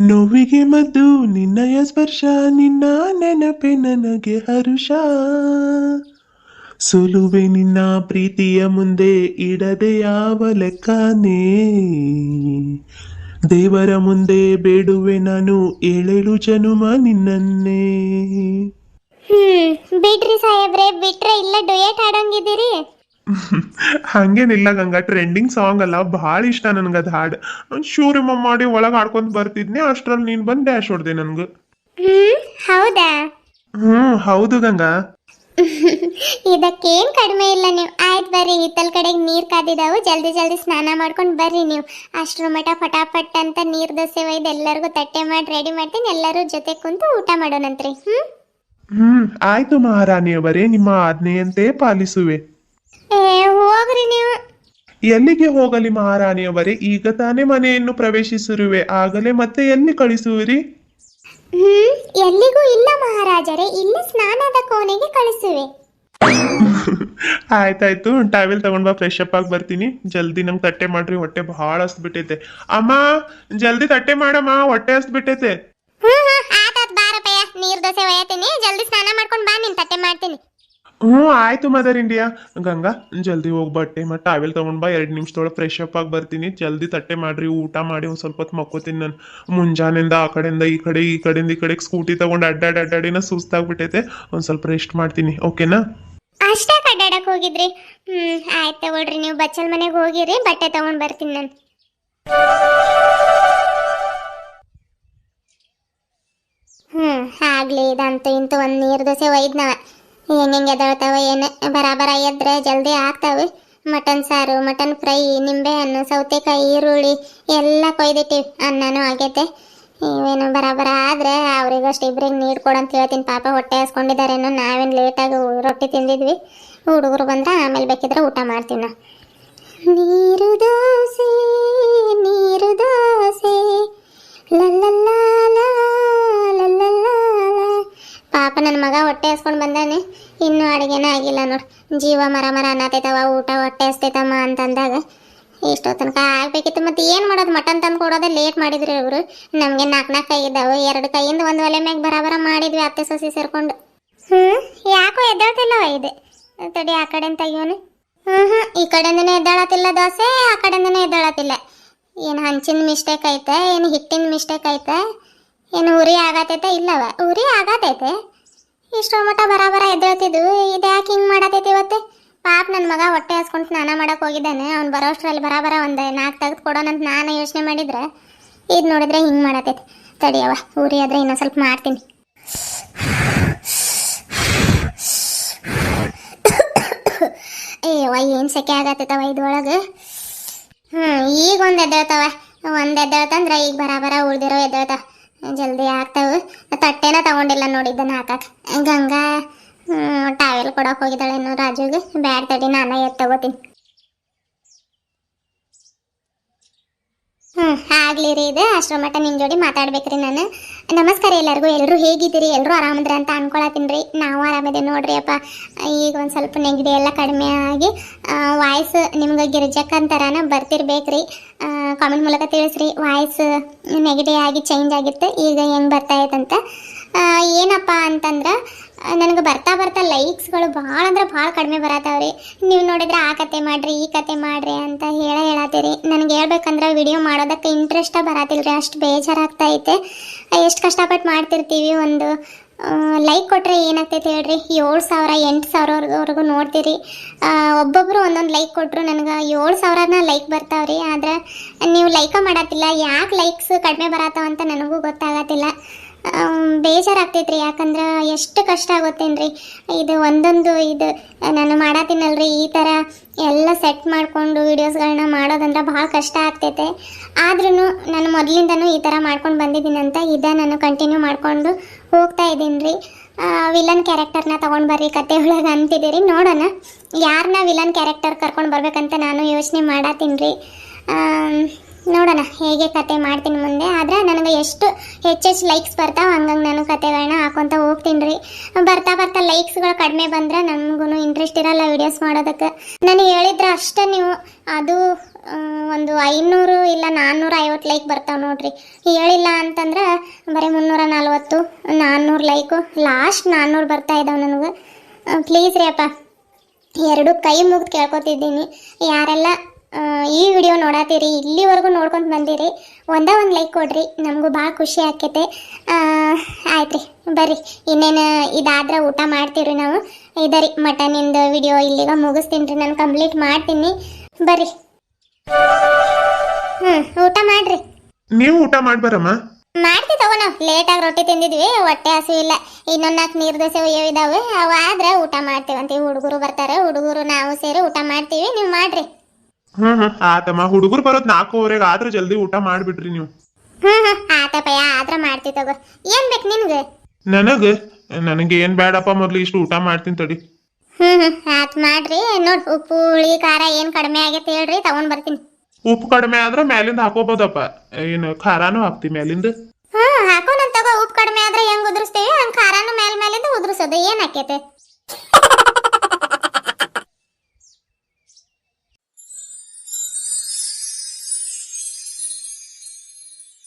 ನೋವಿಗೆ ಮದ್ದು, ನಿನ್ನಯ ಸ್ಪರ್ಶ, ನಿನ್ನ ನೆನಪೆ ನನಗೆ ಹರುಷ. ಸುಲುವೆ ನಿನ್ನ ಪ್ರೀತಿಯ ಮುಂದೆ ಇಡದೆ ಯಾವ ಲೆಕ್ಕನೇ. ದೇವರ ಮುಂದೆ ಬೇಡುವೆ ನಾನು ಏಳೇಳು ಜನುಮ ನಿನ್ನನ್ನೇ. ಹ್ಮ್, ಬಿಡ್ರಿ ಸಾಹೇಬ್ರೆ, ಬಿಟ್ರೆ ಇಲ್ಲ, ಡೊಯೇಟ್ ಆಡಂಗಿದ್ದೀರಿ. ಹಂಗೇನಿಲ್ಲ ಗಂಗ ಟ್ರೆಂಡಿಂಗ್ ಸಾಂಗ್ ಅಲ್ಲ ಭಾಳ ಇಷ್ಟ ನನ್ಗೆ ಅದು ಹಾಡು. ಶೂ ರಿಮೂವ್ ಮಾಡಿ ಒಳಗೆ ಹಾಡ್ಕೊಂತ ಬರ್ತಿದ್ನಿ ಅಷ್ಟರಲ್ಲಿ ನೀನು ಬಂದು ಡ್ಯಾಶ್ ಹೊಡ್ದೆ ನನಗೆ. ಹೌದಾ? ಹ್ಞೂ ಹೌದು ಗಂಗ. ಇದಕ್ಕೇನ್ ಕಡಿಮೆ ಇಲ್ಲ ನೀವು. ಆಯ್ತು ಬರ್ರಿ ಹಿತ್ತಲ್ ಕಡೆಗೆ ನೀರ್ ಕಾದಿದಾವು ಜಲ್ದಿ ಜಲ್ದಿ ಸ್ನಾನ ಮಾಡ್ಕೊಂಡು ಬರ್ರಿ ನೀವು. ಅಷ್ಟ್ರ ಮಠ ಫಟಾಫಟ್ ಅಂತ ನೀರ್ ದೋಸೆ ಒಯ್ದು ಎಲ್ಲರಿಗೂ ತಟ್ಟೆ ಮಾಡಿ ರೆಡಿ ಮಾಡ್ತೀನಿ ಎಲ್ಲರೂ ಜೊತೆ ಕುಂತು ಊಟ ಮಾಡೋಣಂತ್ರಿ ಹ್ಮ್? ಹ್ಮ್ ಆಯ್ತು ಮಹಾರಾಣಿಯವರೇ ನಿಮ್ಮ ಆಜ್ಞೆಯಂತೆ ಪಾಲಿಸುವೆ. ಏ ಹೋಗ್ರಿ ನೀವು. ಎಲ್ಲಿಗೆ ಹೋಗಲಿ ಮಹಾರಾಣಿಯವರೇ? ಈಗ ತಾನೇ ಮನೆಯನ್ನು ಪ್ರವೇಶಿಸಿರುವೆ. ಆಗಲೇ ಮತ್ತೆ ಎಲ್ಲಿ ಕಳಿಸುವಿರಿ? ಹ್ಮ್ ಎಲ್ಲಿಗೂ ಇಲ್ಲ ಮಹಾರಾಜರೇ. ಇಲ್ಲಿ ಸ್ನಾನದ ಕೋಣೆಗೆ ಕಳಿಸುವೆ. ಆಯ್ತಾಯ್ತು. ಟಾವೆಲ್ ತಗೊಂಡ್ ಬಾ ಫ್ರೆಶ್ ಅಪ್ ಆಗಿ ಬರ್ತೀನಿ. ಜಲ್ದಿ ನಂಗೆ ತಟ್ಟೆ ಮಾಡ್ರಿ ಹೊಟ್ಟೆ ಬಹಳ ಹಸ್ದ್ ಬಿಟ್ಟೈತೆ ಅಮ್ಮ ಜಲ್ದಿ ತಟ್ಟೆ ಮಾಡಮ್ಮ ಹೊಟ್ಟೆ ಹಸ್ದ್ ಬಿಟ್ಟೈತೆ ಹ್ಮ್ ಹ್ಮ್ ಆತಾತ್ ಬಾ ನೀರ್ ದೋಸೆ ಒಯ್ಯತೀನಿ ಜಲ್ದಿ ಸ್ನಾನ ಮಾಡ್ಕೊಂಡು ಬಾ ನಿನ್ ತಟ್ಟೆ ಮಾಡ್ತೀನಿ. ಹ್ಞೂ, ಆಯ್ತು ಮದರ್ ಇಂಡಿಯಾ ಗಂಗಾ, ಜಲ್ದಿ ಹೋಗಿ ಬಟ್ಟೆ ಮತ್ತು ಟಾವೆಲ್ ತೊಗೊಂಡು ಬಾ, ಎರಡು ನಿಮಿಷದೊಳಗೆ ಫ್ರೆಶ್ ಅಪ್ ಆಗಿ ಬರ್ತೀನಿ. ಜಲ್ದಿ ತಟ್ಟೆ ಮಾಡ್ರಿ, ಊಟ ಮಾಡಿ ಒಂದು ಸ್ವಲ್ಪ ಹೊತ್ತು ಮಕ್ಕೋತೀನಿ ನಾನು. ಮುಂಜಾನೆಯಿಂದ ಆ ಕಡೆಯಿಂದ ಈ ಕಡೆ, ಈ ಕಡೆಯಿಂದ ಈ ಕಡೆಗೆ ಸ್ಕೂಟಿ ತೊಗೊಂಡು ಅಡ್ಡಾಡಿ ಅಡ್ಡಾಡಿನ ಸುಸ್ತಾಗ್ಬಿಟ್ಟೈತೆ ಒಂದು ಸ್ವಲ್ಪ ರೆಸ್ಟ್ ಮಾಡ್ತೀನಿ ಓಕೆನಾ ಅಷ್ಟೇ ಕಡ್ಡಾಡಕ್ ಹೋಗಿದ್ರಿ? ಹ್ಞೂ ಆಯ್ತು ತಗೊಳ್ರಿ, ನೀವು ಬಚ್ಚಲ್ ಮನೆಗೆ ಹೋಗಿರಿ, ಬಟ್ಟೆ ತಗೊಂಡ್ ಬರ್ತೀನಿ ನಾನು. ಹ್ಮ್, ಆಗ್ಲಿ, ಇದಂತೂ ಇಂತೂ ಒಂದು ನೀರು ದೋಸೆ ಹೆಂಗ್ ಹೆಂಗ್ ಎದಳ್ತಾವ ಏನು ಬರಾಬರ ಎದ್ರೆ ಜಲ್ದಿ ಆಗ್ತಾವೆ. ಮಟನ್ ಸಾರು, ಮಟನ್ ಫ್ರೈ ನಿಂಬೆ ಹಣ್ಣು ಸೌತೆಕಾಯಿ, ಈರುಳ್ಳಿ ಎಲ್ಲ ಕೊಯ್ದಿಟ್ಟಿವಿ. ಅನ್ನನೂ ಆಗೈತೆ. ಇವೇನು ಬರಾಬರ ಆದ್ರೆ ಅವ್ರಿಗಷ್ಟು ಇಬ್ರಿಗೆ ನೀರು ಕೊಡಂತ ಹೇಳ್ತೀನಿ. ಪಾಪ ಹೊಟ್ಟೆ ಹಸ್ಕೊಂಡಿದ್ದಾರೇನೋ, ನಾವೇನು ಲೇಟಾಗಿ ರೊಟ್ಟಿ ತಿಂದಿದ್ವಿ. ಹುಡುಗರು ಬಂದ, ಆಮೇಲೆ ಬೇಕಿದ್ರೆ ಊಟ ಮಾಡ್ತೀನಿ. ನೀರು ದೋಸೆ ನೀರು ದೋಸೆ. ಲಲ್ಲಲ್ಲ. ಪಾಪ ನನ್ನ ಮಗ ಹೊಟ್ಟೆ ಹಸ್ಕೊಂಡು ಬಂದಾನೆ. ಇನ್ನೂ ಅಡುಗೆನೇ ಆಗಿಲ್ಲ ನೋಡಿ. ಜೀವ ಮರ ಮರ ಅನ್ನತೈತವ, ಊಟ ಹೊಟ್ಟೆ ಹಸ್ತೈತಮ್ಮ ಅಂತಂದಾಗ ಇಷ್ಟೋ ತನಕ ಆಗಬೇಕಿತ್ತು. ಮತ್ತೆ ಏನು ಮಾಡೋದು? ಮಟನ್ ತಂದು ಕೊಡೋದೇ ಲೇಟ್ ಮಾಡಿದ್ರು ಇವರು. ನಮಗೆ ನಾಲ್ಕು ನಾಲ್ಕು ಕೈ ಇದ್ದಾವೆ. ಎರಡು ಕೈಯಿಂದ ಒಂದು ಒಲೆ ಮ್ಯಾಗೆ ಬರಾಬರ ಮಾಡಿದ್ವಿ ಅತ್ತೆ ಸೊಸಿ ಸೇರ್ಕೊಂಡು. ಹ್ಞೂ ಯಾಕೋ ಎದ್ದೇಳ್ತಿಲ್ಲವ ಇದೆ? ತಡಿ ಆ ಕಡೆ ತೆಗಿಯೋನು. ಹ್ಞೂ ಹ್ಞೂ ಈ ಕಡೆಯಿಂದನೇ ಎದ್ದಾಳತಿಲ್ಲ ದೋಸೆ, ಆ ಕಡೆಯಿಂದನೇ ಎದ್ದಾಳತಿಲ್ಲ ಏನು ಹಂಚಿನ ಮಿಸ್ಟೇಕ್ ಐತೆ, ಏನು ಹಿಟ್ಟಿನ ಮಿಸ್ಟೇಕ್ ಐತೆ. ಏನು ಉರಿ ಆಗತೈತೆ? ಇಲ್ಲವ. ಉರಿ ಆಗತೈತೆ. ಇಷ್ಟೋ ಮಟ್ಟ ಬರಾಬರ ಎದ್ದೇಳ್ತಿದ್ದು ಇದು ಯಾಕೆ ಹಿಂಗೆ ಮಾಡತೈತಿ ಇವತ್ತೆ? ಪಾಪ ನನ್ನ ಮಗ ಹೊಟ್ಟೆ ಹಾಸ್ಕೊಂಡು ಸ್ನಾನ ಮಾಡೋಕೆ ಹೋಗಿದ್ದಾನೆ. ಅವ್ನು ಬರೋಷ್ಟರಲ್ಲಿ ಬರಾಬರ ಒಂದು ನಾಲ್ಕು ತೆಗೆದು ಕೊಡೋಣಂತ ನಾನು ಯೋಚನೆ ಮಾಡಿದ್ರೆ ಇದು ನೋಡಿದ್ರೆ ಹಿಂಗೆ ಮಾಡತೈತೆ. ತಡಿಯವ ಉರಿ ಆದರೆ ಇನ್ನೊಂದು ಸ್ವಲ್ಪ ಮಾಡ್ತೀನಿ. ಏಯವ್ವ ಏನು ಸೆಕೆ ಆಗತ್ತೈತವ ಇದ್ರೊಳಗೆ? ಹ್ಞೂ ಈಗ ಒಂದು ಎದ್ದೇಳ್ತವ. ಒಂದು ಎದ್ದೇಳ್ತಂದ್ರೆ ಈಗ ಬರಾಬರ ಉಳ್ದಿರೋ ಎದ್ದೇಳ್ತಾವ. ಜಲ್ದಿ ಆಗ್ತಾವ. ತಟ್ಟೆನ ತಗೊಂಡಿಲ್ಲ ನೋಡಿದ್ದನ್ನ ಹಾಕಕ್ಕೆ ಗಂಗಾ ಟಾವೆಲ್ ಕೊಡಕ್ಕೆ ಹೋಗಿದ್ದಾಳೆ ರಾಜುಗೆ. ಬ್ಯಾಡ್ ತಡಿ, ನಾನು ಎತ್ತಗೋತೀನಿ ತಗೋತೀನಿ. ಆಗ್ಲಿ ರೀ ಇದು. ಅಷ್ಟರ ಮಟ್ಟ ನಿಮ್ಮ ಜೋಡಿ ಮಾತಾಡ್ಬೇಕ್ರಿ ನಾನು. ನಮಸ್ಕಾರ ಎಲ್ಲರಿಗೂ. ಎಲ್ಲರೂ ಹೇಗಿದ್ದೀರಿ? ಎಲ್ಲರೂ ಆರಾಮದ್ರಿ ಅಂತ ಅನ್ಕೊಳತ್ತೀನಿ ರೀ. ನಾವು ಆರಾಮಿದೆ ನೋಡ್ರಿ ಅಪ್ಪ. ಈಗ ಒಂದು ಸ್ವಲ್ಪ ನೆಗಡಿ ಎಲ್ಲ ಕಡಿಮೆ ಆಗಿ ವಾಯ್ಸ್ ನಿಮ್ಗೆ ಗಿರ್ಜಕ್ಕಂತರನ ಬರ್ತಿರ್ಬೇಕು ಬರ್ತಿರ್ಬೇಕ್ರಿ. ಕಾಮೆಂಟ್ ಮೂಲಕ ತಿಳಿಸ್ರಿ. ವಾಯ್ಸ್ ನೆಗಡಿ ಆಗಿ ಚೇಂಜ್ ಆಗಿತ್ತು. ಈಗ ಹೆಂಗೆ ಬರ್ತಾ ಇತ್ತಂತ ಏನಪ್ಪ ಅಂತಂದ್ರೆ ನನಗೆ ಬರ್ತಾ ಬರ್ತಾ ಲೈಕ್ಸ್ಗಳು ಭಾಳ ಅಂದ್ರೆ ಭಾಳ ಕಡಿಮೆ ಬರತ್ತಾವ್ರಿ ನೀವು ನೋಡಿದ್ರೆ ಆ ಕತೆ ಮಾಡ್ರಿ, ಈ ಕತೆ ಮಾಡ್ರಿ ಅಂತ ಹೇಳ ಹೇಳತ್ತೀರಿ ನನಗೆ ಹೇಳ್ಬೇಕಂದ್ರೆ ವಿಡಿಯೋ ಮಾಡೋದಕ್ಕೆ ಇಂಟ್ರೆಸ್ಟ ಬರತ್ತಿಲ್ರಿ ಅಷ್ಟು ಬೇಜಾರಾಗ್ತಾ ಐತೆ ಎಷ್ಟು ಕಷ್ಟಪಟ್ಟು ಮಾಡ್ತಿರ್ತೀವಿ ಒಂದು ಲೈಕ್ ಕೊಟ್ಟರೆ ಏನಾಗ್ತೈತೆ ಹೇಳ್ರಿ? ಏಳು ಸಾವಿರ, ಎಂಟು ಸಾವಿರವರೆಗೂ ನೋಡ್ತೀರಿ. ಒಬ್ಬೊಬ್ಬರು ಒಂದೊಂದು ಲೈಕ್ ಕೊಟ್ಟರು ನನಗೆ ಏಳು ಸಾವಿರನ ಲೈಕ್ ಬರ್ತಾವ್ರಿ. ಆದ್ರೆ, ನೀವು ಲೈಕ ಮಾಡತ್ತಿಲ್ಲ ಯಾಕೆ ಲೈಕ್ಸ್ ಕಡಿಮೆ ಬರತ್ತಾವಂತ ನನಗೂ ಗೊತ್ತಾಗತ್ತಿಲ್ಲ ಬೇಜಾರಾಗ್ತೈತ್ರಿ. ಯಾಕಂದ್ರೆ ಎಷ್ಟು ಕಷ್ಟ ಆಗುತ್ತೇನ್ರಿ. ಇದು ಒಂದೊಂದು ಇದು, ನಾನು ಮಾಡತ್ತೀನಲ್ರಿ ಈ ಥರ ಎಲ್ಲ ಸೆಟ್ ಮಾಡಿಕೊಂಡು ವೀಡಿಯೋಸ್ಗಳನ್ನ ಮಾಡೋದಂದ್ರೆ ಭಾಳ ಕಷ್ಟ ಆಗ್ತೈತೆ. ಆದ್ರೂ ನಾನು ಮೊದಲಿಂದನೂ ಈ ಥರ ಮಾಡ್ಕೊಂಡು ಬಂದಿದ್ದೀನಂತ ಇದ ನಾನು ಕಂಟಿನ್ಯೂ ಮಾಡಿಕೊಂಡು ಹೋಗ್ತಾ ಇದ್ದೀನಿ ರೀ ವಿಲನ್ ಕ್ಯಾರೆಕ್ಟರ್ನ ತೊಗೊಂಡು ಬರ್ರಿ, ಕತೆ ಒಳಗೆ ಅಂತಿದ್ದೀರಿ. ನೋಡೋಣ ಯಾರನ್ನ ವಿಲನ್ ಕ್ಯಾರೆಕ್ಟರ್ ಕರ್ಕೊಂಡು ಬರ್ಬೇಕಂತ ನಾನು ಯೋಚನೆ ಮಾಡತ್ತೀನಿ ರೀ ನೋಡೋಣ, ಹೇಗೆ ಕತೆ ಮಾಡ್ತೀನಿ ಮುಂದೆ. ಆದ್ರೆ ನನಗೆ ಎಷ್ಟು ಹೆಚ್ಚೆಚ್ಚು ಲೈಕ್ಸ್ ಬರ್ತಾವೆ ಹಂಗಂಗೆ ನಾನು ಕತೆಗಳನ್ನ ಹಾಕೊತ ಹೋಗ್ತೀನಿ ರೀ ಬರ್ತಾ ಬರ್ತಾ ಲೈಕ್ಸ್ಗಳು ಕಡಿಮೆ ಬಂದರೆ ನನಗೂ ಇಂಟ್ರೆಸ್ಟ್ ಇರಲ್ಲ ವೀಡಿಯೋಸ್ ಮಾಡೋದಕ್ಕೆ. ನಾನು ಹೇಳಿದ್ರೆ ಅಷ್ಟೇ ನೀವು, ಅದು ಒಂದು ಐನೂರು ಇಲ್ಲ ನಾನ್ನೂರ ಐವತ್ತು ಲೈಕ್ ಬರ್ತಾವೆ ನೋಡ್ರಿ. ಹೇಳಿಲ್ಲ ಅಂತಂದ್ರೆ ಬರೀ ಮುನ್ನೂರ ನಲ್ವತ್ತು ನಾನ್ನೂರು ಲೈಕು ಲಾಸ್ಟ್ ನಾನ್ನೂರು ಬರ್ತಾ ಇದ್ದಾವೆ ನನಗೆ. ಪ್ಲೀಸ್ ರೀ ಅಪ್ಪ, ಎರಡು ಕೈ ಮುಗಿದು ಕೇಳ್ಕೊತಿದ್ದೀನಿ. ಯಾರೆಲ್ಲ ಈ ವಿಡಿಯೋ ನೋಡತ್ತೀರಿ ಇಲ್ಲಿವರೆಗೂ ನೋಡ್ಕೊಂತ ಬಂದಿರಿ. ಒಂದೇ ಒಂದು ಲೈಕ್ ಕೊಡ್ರಿ ನಮಗೂ ಭಾಳ ಖುಷಿ ಆಕೈತೆ ಆಯ್ತು ರೀ ಬರ್ರಿ. ಇನ್ನೇನು ಇದಾದ್ರೆ ಊಟ ಮಾಡ್ತೀವಿ ನಾವು. ಇದರಿ ಮಟನಿಂದ ವಿಡಿಯೋ ಇಲ್ಲಿಗ ಮುಗಿಸ್ತೀನಿ ರೀ ನಾನು ಕಂಪ್ಲೀಟ್ ಮಾಡ್ತೀನಿ. ಬರ್ರಿ. ಹ್ಞೂ ಊಟ ಮಾಡ್ರಿ. ನೀವು ಊಟ ಮಾಡ್ಬಾರಮ್ಮ? ಮಾಡ್ತಿ ತಗೋ ನಾವು. ಲೇಟಾಗಿ ರೊಟ್ಟಿ ತಿಂದಿದ್ವಿ ಹೊಟ್ಟೆ ಹಸು ಇಲ್ಲ. ಇನ್ನೊಂದು ನಾಲ್ಕು ನೀರು ದೋಸೆ ಒಯ್ಯೋ ಇದಾವೆ. ಅವಾದ್ರೆ ಆದ್ರೆ ಊಟ ಮಾಡ್ತೀವಂತೀವಿ ಹುಡುಗರು ಬರ್ತಾರೆ ಹುಡುಗರು ನಾವು ಸೇರಿ ಊಟ ಮಾಡ್ತೀವಿ. ನೀವು ಮಾಡ್ರಿ. ಹ್ಮ್ ಹ್ಮ್. ಆತಮ್ಮ ಹುಡುಗರು ಬರೋದ್ ನಾಲ್ಕೂವರೆಗೆ ಆದ್ರೆ ಜಲ್ದಿ ಊಟ ಮಾಡ್ಬಿಡ್ರಿ ನೀವು. ಆತಪ್ಪಯ್ಯ ಆದ್ರೆ ಮಾಡ್ತೀವಿ ತಗೋ. ಏನು ಬೇಕು ನಿನ್ಗೆ? ನನಗ? ನನಗೆ ಏನ್ ಬೇಡಪ್ಪ ಮೊದ್ಲು ಇಷ್ಟು ಊಟ ಮಾಡ್ತೀನಿ ತಡಿ. ಹ್ಞೂ ಆತು ಮಾಡ್ರಿ. ನೋಡಿ ಉಪ್ಪು ಹುಳಿ ಖಾರ ಏನ್ ಕಡಿಮೆ ಆಗೈತೆ ಹೇಳ್ರಿ ತಗೊಂಡ್ ಬರ್ತೀನಿ. ಉಪ್ಪು ಕಡಿಮೆ ಆದ್ರೆ ಮ್ಯಾಲಿಂದ ಹಾಕೋಬೋದಪ್ಪ. ಏನು ಖಾರಾನು ಹಾಕ್ತಿ ಮ್ಯಾಲಿಂದ? ಹ್ಮ್ ಹಾಕೋಣ ತಗೋ. ಉಪ್ಪು ಕಡಿಮೆ ಆದ್ರೆ ಹೆಂಗ್ ಉದುರಿಸ್ತೀವಿ? ಹಂಗೆ ಖಾರಾನು ಮೇಲ್ ಮೇಲಿಂದ ಉದುರಿಸೋದು. ಏನು ಆಕೈತೆ?